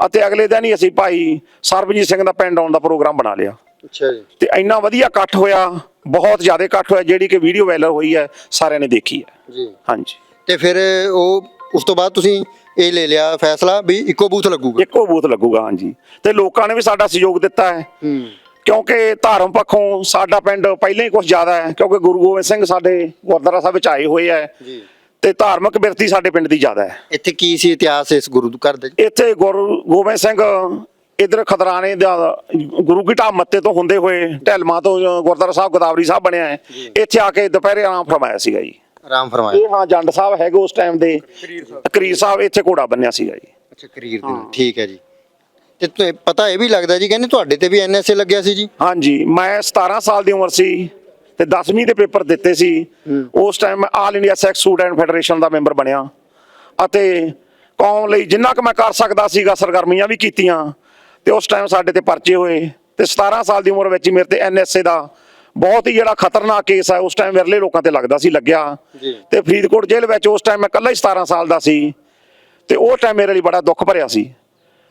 ਅਤੇ ਅਗਲੇ ਦਿਨ ਹੀ ਅਸੀਂ ਭਾਈ ਸਰਬਜੀਤ ਸਿੰਘ ਦਾ ਪਿੰਡ ਆਉਣ ਦਾ ਪ੍ਰੋਗਰਾਮ ਬਣਾ ਲਿਆ। ਅੱਛਾ ਜੀ। ਤੇ ਇੰਨਾ ਵਧੀਆ ਇਕੱਠ ਹੋਇਆ ਬਹੁਤ ਜ਼ਿਆਦਾ ਇਕੱਠ ਹੋਇਆ ਜਿਹੜੀ ਕਿ ਵੀਡੀਓ ਵਾਇਰਲ ਹੋਈ ਹੈ ਸਾਰਿਆਂ ਨੇ ਦੇਖੀ ਹੈ। ਜੀ। ਹਾਂਜੀ। ਤੇ ਫਿਰ ਉਹ ਉਸ ਤੋਂ ਬਾਅਦ ਤੁਸੀਂ ਇਹ ਲੈ ਲਿਆ ਫੈਸਲਾ ਵੀ ਇੱਕੋ ਬੂਥ ਲੱਗੂਗਾ? ਇੱਕੋ ਬੂਥ ਲੱਗੂਗਾ ਹਾਂਜੀ। ਤੇ ਲੋਕਾਂ ਨੇ ਵੀ ਸਾਡਾ ਸਹਿਯੋਗ ਦਿੱਤਾ ਹੈ। ਹੂੰ। ਕਿਉਂਕਿ ਧਾਰਮ ਪੱਖੋਂ ਸਾਡਾ ਪਿੰਡ ਪਹਿਲਾਂ ਹੀ ਕੁਝ ਜ਼ਿਆਦਾ ਹੈ ਕਿਉਂਕਿ ਗੁਰੂ ਗੋਬਿੰਦ ਸਿੰਘ ਸਾਡੇ ਗੁਰਦੁਆਰਾ ਸਾਹਿਬ ਵਿੱਚ ਆਏ ਹੋਏ ਹੈ ਜੀ। ਤੇ ਧਾਰਮਿਕ ਬਿਰਤੀ ਸਾਡੇ ਪਿੰਡ ਦੀ ਜ਼ਿਆਦਾ ਹੈ। ਇੱਥੇ ਕੀ ਸੀ ਇਤਿਹਾਸ ਇਸ ਗੁਰੂ ਘਰ ਦੇ ਇੱਥੇ ਗੁਰੂ ਗੋਬਿੰਦ ਸਿੰਘ ਇਧਰ ਖਦਰਾਣੇ ਦਾ ਗੁਰੂ ਕੀ ਢਾਬ ਮੱਤੇ ਤੋਂ ਹੁੰਦੇ ਹੋਏ ਢਲਮਾ ਤੋਂ ਗੁਰਦੁਆਰਾ ਸਾਹਿਬ ਗੋਦਾਵਰੀ ਸਾਹਿਬ ਬਣਿਆ ਹੈ। ਇੱਥੇ ਆ ਕੇ ਦੁਪਹਿਰੇ ਆਰਾਮ ਫਰਮਾਇਆ ਸੀਗਾ ਜੀ। ਆਰਾਮ ਫਰਮਾਇਆ। ਇਹ ਹਾਂ ਜੰਡ ਸਾਹਿਬ ਹੈਗੇ ਉਸ ਟਾਈਮ ਦੇ। ਕਰੀਰ ਸਾਹਿਬ। ਇੱਥੇ ਘੋੜਾ ਬੰਨਿਆ ਸੀਗਾ ਜੀ। ਅੱਛਾ ਕਰੀਰ ਦੇ ਠੀਕ ਹੈ ਜੀ। ਤੇ ਤੁ- ਪਤਾ ਇਹ ਵੀ ਲੱਗਦਾ ਜੀ ਕਹਿੰਦੇ ਤੁਹਾਡੇ ਤੇ ਵੀ ਐਨਐਸਏ ਲੱਗਿਆ ਸੀ ਜੀ। ਹਾਂਜੀ ਮੈਂ 17 ਸਾਲ ਦੀ ਉਮਰ ਸੀ ਤੇ 10ਵੀਂ ਦੇ ਪੇਪਰ ਦਿੱਤੇ ਸੀ। ਉਸ ਟਾਈਮ ਮੈਂ all India Sikh student federation ਦਾ ਮੈਂਬਰ ਬਣਿਆ। ਅਤੇ ਕੌਮ ਲਈ ਜਿੰਨਾ ਕੁ ਮੈਂ ਕਰ ਸਕਦਾ ਸੀਗਾ ਸਰਗਰਮੀਆਂ ਵੀ ਕੀਤੀਆਂ। ਤੇ ਉਸ ਟਾਈਮ ਸਾਡੇ ਤੇ ਪਰਚੇ ਹੋਏ। ਤੇ 17 ਸਾਲ ਦੀ ਉਮਰ ਵਿੱਚ ਹੀ ਮੇਰੇ ਤੇ ਐਨਐਸਏ ਦਾ ਬਹੁਤ ਹੀ ਜਿਹੜਾ ਖਤਰਨਾਕ ਕੇਸ ਹੈ ਉਸ ਟਾਈਮ ਵਿਰਲੇ ਲੋਕਾਂ ਤੇ ਲੱਗਦਾ ਸੀ ਲੱਗਿਆ। ਜੀ। ਤੇ ਫਰੀਦਕੋਟ ਜੇਲ੍ਹ ਵਿੱਚ ਉਸ ਟਾਈਮ ਮੈਂ ਇਕੱਲਾ ਹੀ 17 ਸਾਲ ਦਾ ਸੀ। ਤੇ ਉਹ ਟਾਈਮ ਮੇਰੇ ਲਈ ਬੜਾ ਦੁੱਖ ਭਰਿਆ ਸੀ।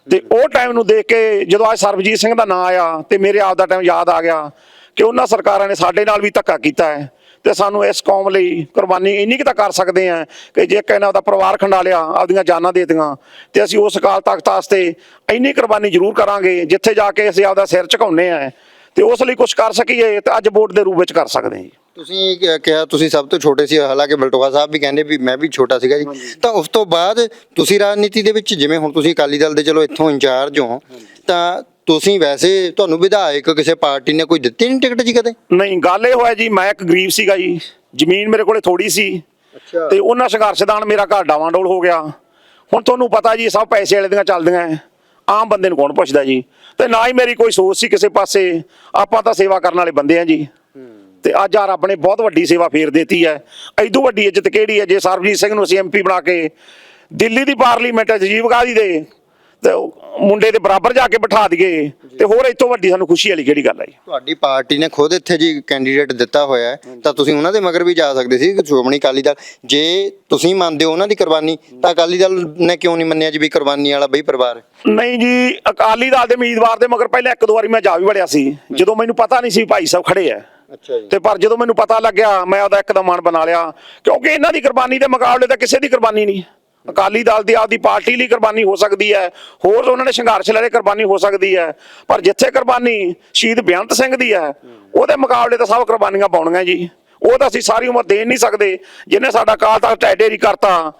ਤੇ ਉਹ ਟਾਈਮ ਨੂੰ ਦੇਖ ਕੇ ਜਦੋਂ ਅੱਜ ਸਰਬਜੀਤ ਸਿੰਘ ਦਾ ਨਾਂ ਆਇਆ ਤੇ ਮੇਰੇ ਆਪ ਦਾ ਟਾਈਮ ਯਾਦ ਆ ਗਿਆ ਕਿ ਉਹਨਾਂ ਸਰਕਾਰਾਂ ਨੇ ਸਾਡੇ ਨਾਲ ਵੀ ਧੱਕਾ ਕੀਤਾ ਹੈ ਤੇ ਸਾਨੂੰ ਇਸ ਕੌਮ ਲਈ ਕੁਰਬਾਨੀ ਇੰਨੀ ਕੁ ਤਾਂ ਕਰ ਸਕਦੇ ਆ ਕਿ ਜੇ ਕਹਿੰਦਾ ਉਹਦਾ ਪਰਿਵਾਰ ਖੰਡਾ ਲਿਆ ਆਪਦੀਆਂ ਜਾਨਾਂ ਦੇ ਦਿੱਤੀਆਂ, ਤੇ ਅਸੀਂ ਉਸ ਅਕਾਲ ਤਖਤ ਵਾਸਤੇ ਇੰਨੀ ਕੁਰਬਾਨੀ ਜ਼ਰੂਰ ਕਰਾਂਗੇ ਜਿੱਥੇ ਜਾ ਕੇ ਅਸੀਂ ਆਪਦਾ ਸਿਰ ਝੁਕਾਉਂਦੇ ਆ ਤੇ ਉਸ ਲਈ ਕੁਝ ਕਰ ਸਕੀਏ ਤੇ ਅੱਜ ਵੋਟ ਦੇ ਰੂਪ ਵਿੱਚ ਕਰ ਸਕਦੇ ਹਾਂ ਜੀ। ਤੁਸੀਂ ਕ- ਕਿਹਾ ਤੁਸੀਂ ਸਭ ਤੋਂ ਛੋਟੇ ਸੀ ਹਾਲਾਂਕਿ ਬਲਟੋਹਾ ਸਾਹਿਬ ਵੀ ਕਹਿੰਦੇ ਵੀ ਮੈਂ ਵੀ ਛੋਟਾ ਸੀਗਾ ਜੀ। ਤਾਂ ਉਸ ਤੋਂ ਬਾਅਦ ਤੁਸੀਂ ਰਾਜਨੀਤੀ ਦੇ ਵਿੱਚ ਜਿਵੇਂ ਹੁਣ ਤੁਸੀਂ ਅਕਾਲੀ ਦਲ ਦੇ ਚਲੋ ਇੱਥੋਂ ਇੰਚਾਰਜ ਹੋ ਤਾਂ ਤੁਸੀਂ ਵੈਸੇ ਤੁਹਾਨੂੰ ਵਿਧਾਇਕ ਕਿਸੇ ਪਾਰਟੀ ਨੇ ਕੋਈ ਦਿੱਤੀ ਨਹੀਂ ਟਿਕਟ ਜੀ ਕਦੇ? ਨਹੀਂ ਗੱਲ ਇਹ ਹੋਇਆ ਜੀ ਮੈਂ ਇੱਕ ਗਰੀਬ ਸੀਗਾ ਜੀ। ਜ਼ਮੀਨ ਮੇਰੇ ਕੋਲੇ ਥੋੜੀ ਸੀ। ਅੱਛਾ। ਤੇ ਉਹਨਾਂ ਸੰਘਰਸ਼ਦਾਨ ਮੇਰਾ ਘਰ ਡਾਵਾਂਡੋਲ ਹੋ ਗਿਆ। ਹੁਣ ਤੁਹਾਨੂੰ ਪਤਾ ਜੀ ਸਭ ਪੈਸੇ ਵਾਲੇ ਦੀਆਂ ਚੱਲਦੀਆਂ ਹੈ। ਆਮ ਬੰਦੇ ਨੂੰ ਕੌਣ ਪੁੱਛਦਾ ਜੀ? ਤੇ ਨਾ ਹੀ ਮੇਰੀ ਕੋਈ ਸੋਚ ਸੀ ਕਿਸੇ ਪਾਸੇ। ਆਪਾਂ ਤਾਂ ਸੇਵਾ ਕਰਨ ਵਾਲੇ ਬੰਦੇ ਆ ਜੀ। ਤੇ ਅੱਜ ਆ ਰੱਬ ਨੇ ਬਹੁਤ ਵੱਡੀ ਸੇਵਾ ਫੇਰ ਦਿੱਤੀ ਹੈ। ਐਦੋਂ ਵੱਡੀ ਇੱਜ਼ਤ ਕਿਹੜੀ ਹੈ? ਜੇ ਸਰਬਜੀਤ ਸਿੰਘ ਨੂੰ ਅਸੀਂ ਐਮਪੀ ਬਣਾ ਕੇ ਦਿੱਲੀ ਦੀ ਪਾਰਲੀਮੈਂਟ 'ਚ ਜੀਵ ਗਾਂਧੀ ਦੇ ਤੇ ਮੁੰਡੇ ਦੇ ਬਰਾਬਰ ਜਾ ਕੇ ਬਿਠਾ ਦਈਏ ਤੇ ਹੋਰ ਇਸ ਤੋਂ ਵੱਡੀ ਸਾਨੂੰ ਖੁਸ਼ੀ ਵਾਲੀ ਕਿਹੜੀ ਗੱਲ ਹੈ ਜੀ? ਤੁਹਾਡੀ ਪਾਰਟੀ ਨੇ ਖੁਦ ਇੱਥੇ ਜੀ ਕੈਂਡੀਡੇਟ ਦਿੱਤਾ ਹੋਇਆ ਹੈ। ਤਾਂ ਤੁਸੀਂ ਉਹਨਾਂ ਦੇ ਮਗਰ ਵੀ ਜਾ ਸਕਦੇ ਸੀ ਸ਼੍ਰੋਮਣੀ ਅਕਾਲੀ ਦਲ। ਜੇ ਤੁਸੀਂ ਮੰਨਦੇ ਹੋ ਉਹਨਾਂ ਦੀ ਕੁਰਬਾਨੀ ਤਾਂ ਅਕਾਲੀ ਦਲ ਨੇ ਕਿਉਂ ਨਹੀਂ ਮੰਨਿਆ ਜੀ ਵੀ ਕੁਰਬਾਨੀ ਵਾਲਾ ਬਈ ਪਰਿਵਾਰ? ਨਹੀਂ ਜੀ ਅਕਾਲੀ ਦਲ ਦੇ ਉਮੀਦਵਾਰ ਦੇ ਮਗਰ ਪਹਿਲਾਂ ਇੱਕ ਦੋ ਵਾਰੀ ਮੈਂ ਜਾ ਵੀ ਵੜਿਆ ਸੀ। ਜਦੋਂ ਮੈਨੂੰ ਪਤਾ ਨਹੀਂ ਸੀ ਭਾਈ ਸਾਹਿਬ ਖੜੇ ਆ। ਤੇ ਪਰ ਜਦੋਂ ਮੈਨੂੰ ਪਤਾ ਲੱਗਿਆ, ਮੈਂ ਉਹਦਾ ਇੱਕਦਮ ਮਨ ਬਣਾ ਲਿਆ। ਕਿਉਂਕਿ ਇਹਨਾਂ ਦੀ ਕੁਰਬਾਨੀ ਦੇ ਮੁਕਾਬਲੇ ਤਾਂ ਕਿਸੇ ਦੀ ਕੁਰਬਾਨੀ ਨਹੀਂ। ਅਕਾਲੀ ਦਲ ਦੀ ਆਪਦੀ ਪਾਰਟੀ ਲਈ ਕੁਰਬਾਨੀ ਹੋ ਸਕਦੀ ਹੈ। ਹੋਰ ਉਹਨਾਂ ਨੇ ਸੰਘਰਸ਼ ਲੜੇ ਕੁਰਬਾਨੀ ਹੋ ਸਕਦੀ ਹੈ। ਪਰ ਜਿੱਥੇ ਕੁਰਬਾਨੀ ਸ਼ਹੀਦ ਬੇਅੰਤ ਸਿੰਘ ਦੀ ਹੈ, ਉਹਦੇ ਮੁਕਾਬਲੇ ਤਾਂ ਸਭ ਕੁਰਬਾਨੀਆਂ ਪਾਉਣੀਆਂ ਜੀ। ਉਹ ਤਾਂ ਅਸੀਂ ਸਾਰੀ ਉਮਰ ਦੇ ਨਹੀਂ ਸਕਦੇ। ਜਿਹਨੇ ਸਾਡਾ ਕਾਲ ਤੱਕ ਟੈਡੇਰੀ ਕਰਤਾ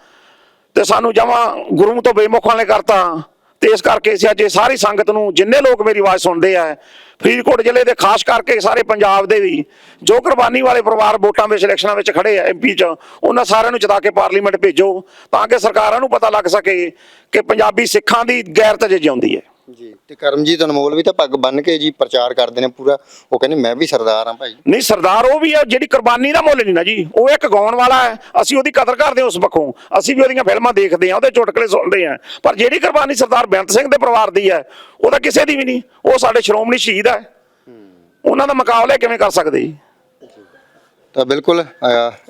ਤੇ ਸਾਨੂੰ ਜਮਾ ਗੁਰੂ ਤੋਂ ਬੇਮੁਖਾਂ ਨੇ ਕਰਤਾ ਤੇ ਇਸ ਕਰਕੇ ਅਸੀਂ ਅੱਜ ਇਹ ਸਾਰੀ ਸੰਗਤ ਨੂੰ ਜਿੰਨੇ ਲੋਕ ਮੇਰੀ ਆਵਾਜ਼ ਸੁਣਦੇ ਆ, ਫਰੀਦਕੋਟ ਜ਼ਿਲ੍ਹੇ ਦੇ ਖਾਸ ਕਰਕੇ ਸਾਰੇ ਪੰਜਾਬ ਦੇ ਵੀ, ਜੋ ਕੁਰਬਾਨੀ ਵਾਲੇ ਪਰਿਵਾਰ ਵੋਟਾਂ ਵਿੱਚ ਇਲੈਕਸ਼ਨਾਂ ਵਿੱਚ ਖੜੇ ਆ ਐਮਪੀ ਚ, ਉਹਨਾਂ ਸਾਰਿਆਂ ਨੂੰ ਜਿਤਾ ਕੇ ਪਾਰਲੀਮੈਂਟ ਭੇਜੋ, ਤਾਂ ਕਿ ਸਰਕਾਰਾਂ ਨੂੰ ਪਤਾ ਲੱਗ ਸਕੇ ਕਿ ਪੰਜਾਬੀ ਸਿੱਖਾਂ ਦੀ ਗੈਰਤ ਜੇ ਜਿਉਂਦੀ ਹੈ। ਤੇ ਕਰਮਜੀਤ ਅਨਮੋਲ ਵੀ ਤਾਂ ਪੱਗ ਬੰਨ ਕੇ ਜੀ ਪ੍ਰਚਾਰ ਕਰਦੇ ਨੇ ਪੂਰਾ। ਉਹ ਕਹਿੰਦੇ ਮੈਂ ਵੀ ਸਰਦਾਰ ਹਾਂ ਭਾਈ। ਨਹੀਂ ਸਰਦਾਰ ਉਹ ਵੀ ਹੈ ਜਿਹੜੀ ਕੁਰਬਾਨੀ ਦਾ ਮੁੱਲ ਨਹੀਂ ਨਾ ਜੀ। ਉਹ ਇੱਕ ਗਾਉਣ ਵਾਲਾ ਹੈ। ਅਸੀਂ ਉਹਦੀ ਕਦਰ ਕਰਦੇ ਹਾਂ ਉਸ ਪੱਖੋਂ। ਅਸੀਂ ਵੀ ਉਹਦੀਆਂ ਫਿਲਮਾਂ ਦੇਖਦੇ ਹਾਂ ਉਹਦੇ ਚੁਟਕਲੇ ਸੁਣਦੇ ਹਾਂ। ਪਰ ਜਿਹੜੀ ਕੁਰਬਾਨੀ ਸਰਦਾਰ ਬੇਅੰਤ ਸਿੰਘ ਦੇ ਪਰਿਵਾਰ ਦੀ ਹੈ ਉਹ ਤਾਂ ਕਿਸੇ ਦੀ ਵੀ ਨਹੀਂ। ਉਹ ਸਾਡੇ ਸ਼੍ਰੋਮਣੀ ਸ਼ਹੀਦ ਹੈ। ਉਹਨਾਂ ਦਾ ਮੁਕਾਬਲਾ ਕਿਵੇਂ ਕਰ ਸਕਦੇ ਜੀ? ਤਾਂ ਬਿਲਕੁਲ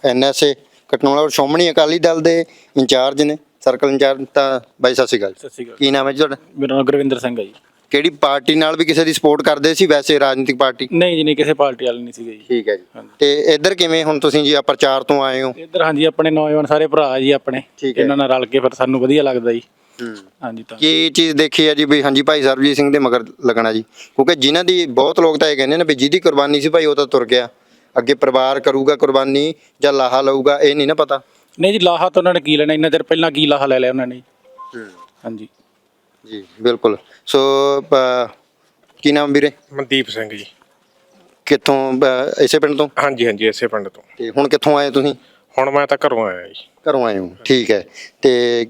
ਐਨਐਸਏ ਕਟਨੋਲਾ ਸ਼੍ਰੋਮਣੀ ਅਕਾਲੀ ਦਲ ਦੇ ਇੰਚਾਰਜ ਨੇ। ਸਰਕਲ ਇੰਚਾਰਜ ਤਾਂ ਬਾਈ ਸਤਿ ਸ਼੍ਰੀ ਅਕਾਲ ਸਤਿ ਸ਼੍ਰੀ ਅਕਾਲ। ਕੀ ਨਾਮ ਹੈ ਜੀ ਤੁਹਾਡਾ? ਮੇਰਾ ਨਾਮ ਗੁਰਵਿੰਦਰ ਸਿੰਘ ਹੈ ਜੀ। ਕਿਹੜੀ ਪਾਰਟੀ ਨਾਲ ਵੀ ਕਿਸੇ ਦੀ ਸਪੋਰਟ ਕਰਦੇ ਸੀ ਵੈਸੇ ਰਾਜਨੀਤਿਕ ਪਾਰਟੀ? ਨਹੀਂ ਜੀ ਨਹੀਂ ਕਿਸੇ ਪਾਰਟੀ ਵਾਲੇ ਨਹੀਂ ਸੀਗੇ ਜੀ। ਠੀਕ ਹੈ ਜੀ। ਤੇ ਇੱਧਰ ਕਿਵੇਂ ਹੁਣ ਤੁਸੀਂ ਜੀ ਆ ਪ੍ਰਚਾਰ ਤੋਂ ਆਏ ਹੋ? ਇੱਧਰ ਹਾਂਜੀ ਆਪਣੇ ਨੌਜਵਾਨ ਸਾਰੇ ਭਰਾ ਜੀ ਆਪਣੇ। ਇਹਨਾਂ ਨਾਲ ਰਲ ਕੇ ਫਿਰ ਸਾਨੂੰ ਵਧੀਆ ਲੱਗਦਾ ਜੀ। ਹਾਂਜੀ ਤਾਂ। ਕੀ ਚੀਜ਼ ਦੇਖੀ ਹੈ ਜੀ ਵੀ ਹਾਂਜੀ ਭਾਈ ਸਰਬਜੀਤ ਸਿੰਘ ਦੇ ਮਗਰ ਲੱਗਣਾ ਜੀ? ਕਿਉਂਕਿ ਜਿਨ੍ਹਾਂ ਦੀ ਬਹੁਤ ਲੋਕ ਤਾਂ ਇਹ ਕਹਿੰਦੇ ਨੇ ਵੀ ਜਿਹਦੀ ਕੁਰਬਾਨੀ ਸੀ ਭਾਈ ਉਹ ਤਾਂ ਤੁਰ ਗਿਆ। ਅੱਗੇ ਪਰਿਵਾਰ ਕਰੂਗਾ ਕੁਰਬਾਨੀ ਜਾਂ ਲਾਹਾ ਲਊਗਾ ਇਹ ਨਹੀਂ ਨਾ ਪਤਾ। ਨਹੀਂ ਜੀ ਲਾਹਾ ਤਾਂ ਉਹਨਾਂ ਨੇ ਕੀ ਲੈਣਾ ਇੰਨਾ ਚਿਰ ਪਹਿਲਾਂ ਕੀ ਲਾਹਾ ਲੈ ਲਿਆ ਉਹਨਾਂ ਨੇ। ਹਾਂਜੀ। ਜੀ ਬਿਲਕੁਲ। ਸੋ ਕੀ ਨਾਮ ਵੀਰੇ? ਮਨਦੀਪ ਸਿੰਘ ਜੀ। ਕਿੱਥੋਂ ਅ, ਇਸੇ ਪਿੰਡ ਤੋਂ? ਹਾਂਜੀ ਹਾਂਜੀ ਇਸੇ ਪਿੰਡ ਤੋਂ। ਤੇ ਹੁਣ ਕਿੱਥੋਂ ਆਏ ਤੁਸੀਂ? ਹੁਣ ਮੈਂ ਤਾਂ ਘਰੋਂ ਆਇਆ ਜੀ। ਘਰੋਂ ਆਏ ਹੋ ਠੀਕ ਹੈ। ਤੇ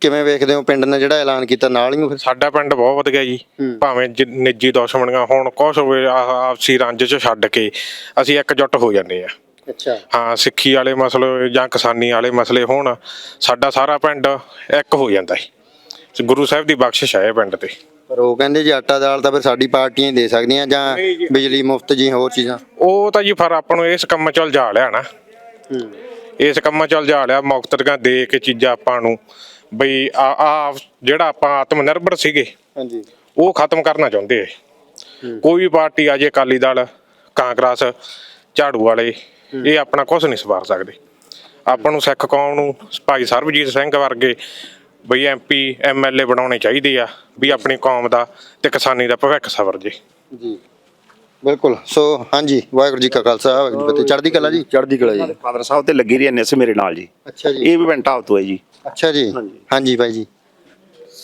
ਕਿਵੇਂ ਵੇਖਦੇ ਹੋ ਪਿੰਡ ਨੇ ਜਿਹੜਾ ਐਲਾਨ ਕੀਤਾ ਨਾਲ ਹੀ ਹੋ ਫਿਰ? ਸਾਡਾ ਪਿੰਡ ਬਹੁਤ ਵਧੀਆ ਜੀ। ਭਾਵੇਂ ਜਿ- ਨਿੱਜੀ ਦੁਸ਼ਮਣੀਆਂ ਹੋਣ ਕੁਛ ਹੋਵੇ ਆਹ ਆਪਸੀ ਰੰਜ ਚ ਛੱਡ ਕੇ ਅਸੀਂ ਇਕਜੁੱਟ ਹੋ ਜਾਂਦੇ ਆ। ਅੱਛਾ। ਹਾਂ ਸਿੱਖੀ ਵਾਲੇ ਮਸਲੇ ਜਾਂ ਕਿਸਾਨੀ ਵਾਲੇ ਮਸਲੇ ਹੋਣ ਸਾਡਾ ਸਾਰਾ ਪਿੰਡ ਇੱਕ ਹੋ ਜਾਂਦਾ ਹੈ ਗੁਰੂ ਸਾਹਿਬ ਦੀ ਬਖਸ਼ਿਸ਼ ਹੈ ਇਹ ਪਿੰਡ ਤੇ। ਪਰ ਉਹ ਕਹਿੰਦੇ ਜੀ ਆਟਾ ਦਾਲ ਤਾਂ ਫਿਰ ਸਾਡੀ ਪਾਰਟੀਆਂ ਹੀ ਦੇ ਸਕਦੀਆਂ ਜਾਂ ਬਿਜਲੀ ਮੁਫਤ ਜੀ ਹੋਰ ਚੀਜ਼ਾਂ। ਉਹ ਤਾਂ ਜੀ ਫਿਰ ਆਪਾਂ ਨੂੰ ਇਸ ਕੰਮ ਚ ਉਲਝਾ ਲਿਆ ਨਾ। ਇਸ ਕੰਮਾਂ ਚ ਉਲਝਾ ਲਿਆ ਮੁਕਤਰੀਆਂ ਦੇ ਕੇ ਚੀਜ਼ਾਂ ਆਪਾਂ ਨੂੰ ਬਈ ਆ ਆ ਜਿਹੜਾ ਆਪਾਂ ਆਤਮ ਨਿਰਭਰ ਸੀਗੇ ਹਾਂਜੀ। ਉਹ ਖਤਮ ਕਰਨਾ ਚਾਹੁੰਦੇ ਐ ਕੋਈ ਵੀ ਪਾਰਟੀ ਆ ਜੇ ਅਕਾਲੀ ਦਲ ਕਾਂਗਰਸ ਝਾੜੂ ਵਾਲੇ ਇਹ ਆਪਣਾ ਕੁਝ ਨਹੀਂ ਸਵਾਰ ਸਕਦੇ। ਆਪਾਂ ਨੂੰ ਸਿੱਖ ਕੌਮ ਨੂੰ ਭਾਈ ਸਰਬਜੀਤ ਸਿੰਘ ਵਰਗੇ ਬਈ ਐਮਪੀ ਐਮਐਲਏ ਬਣਾਉਣੇ ਚਾਹੀਦੇ ਆ ਵੀ ਆਪਣੀ ਕੌਮ ਦਾ ਤੇ ਕਿਸਾਨੀ ਦਾ ਭਵਿੱਖ ਸਵਰ ਜੇ। ਜੀ। ਬਿਲਕੁਲ। ਸੋ ਹਾਂਜੀ ਵਾਹਿਗੁਰੂ ਜੀ ਕਾ ਖਾਲਸਾ ਵਾਹਿਗੁਰੂ ਜੀ ਕੀ ਫਤਿਹ। ਚੜ੍ਹਦੀ ਕਲਾ ਜੀ? ਚੜ੍ਹਦੀ ਕਲਾ ਜੀ। ਫਾਦਰ ਸਾਹਿਬ ਤੇ ਲੱਗੀ ਰਹੀ ਐਨਐਸ ਮੇਰੇ ਨਾਲ ਜੀ। ਅੱਛਾ ਜੀ। ਇਹ ਵੀ ਪਿੰਡ ਢਾਬ ਤੋਂ ਹੈ ਜੀ। ਅੱਛਾ ਜੀ। ਹਾਂਜੀ। ਭਾਈ ਜੀ।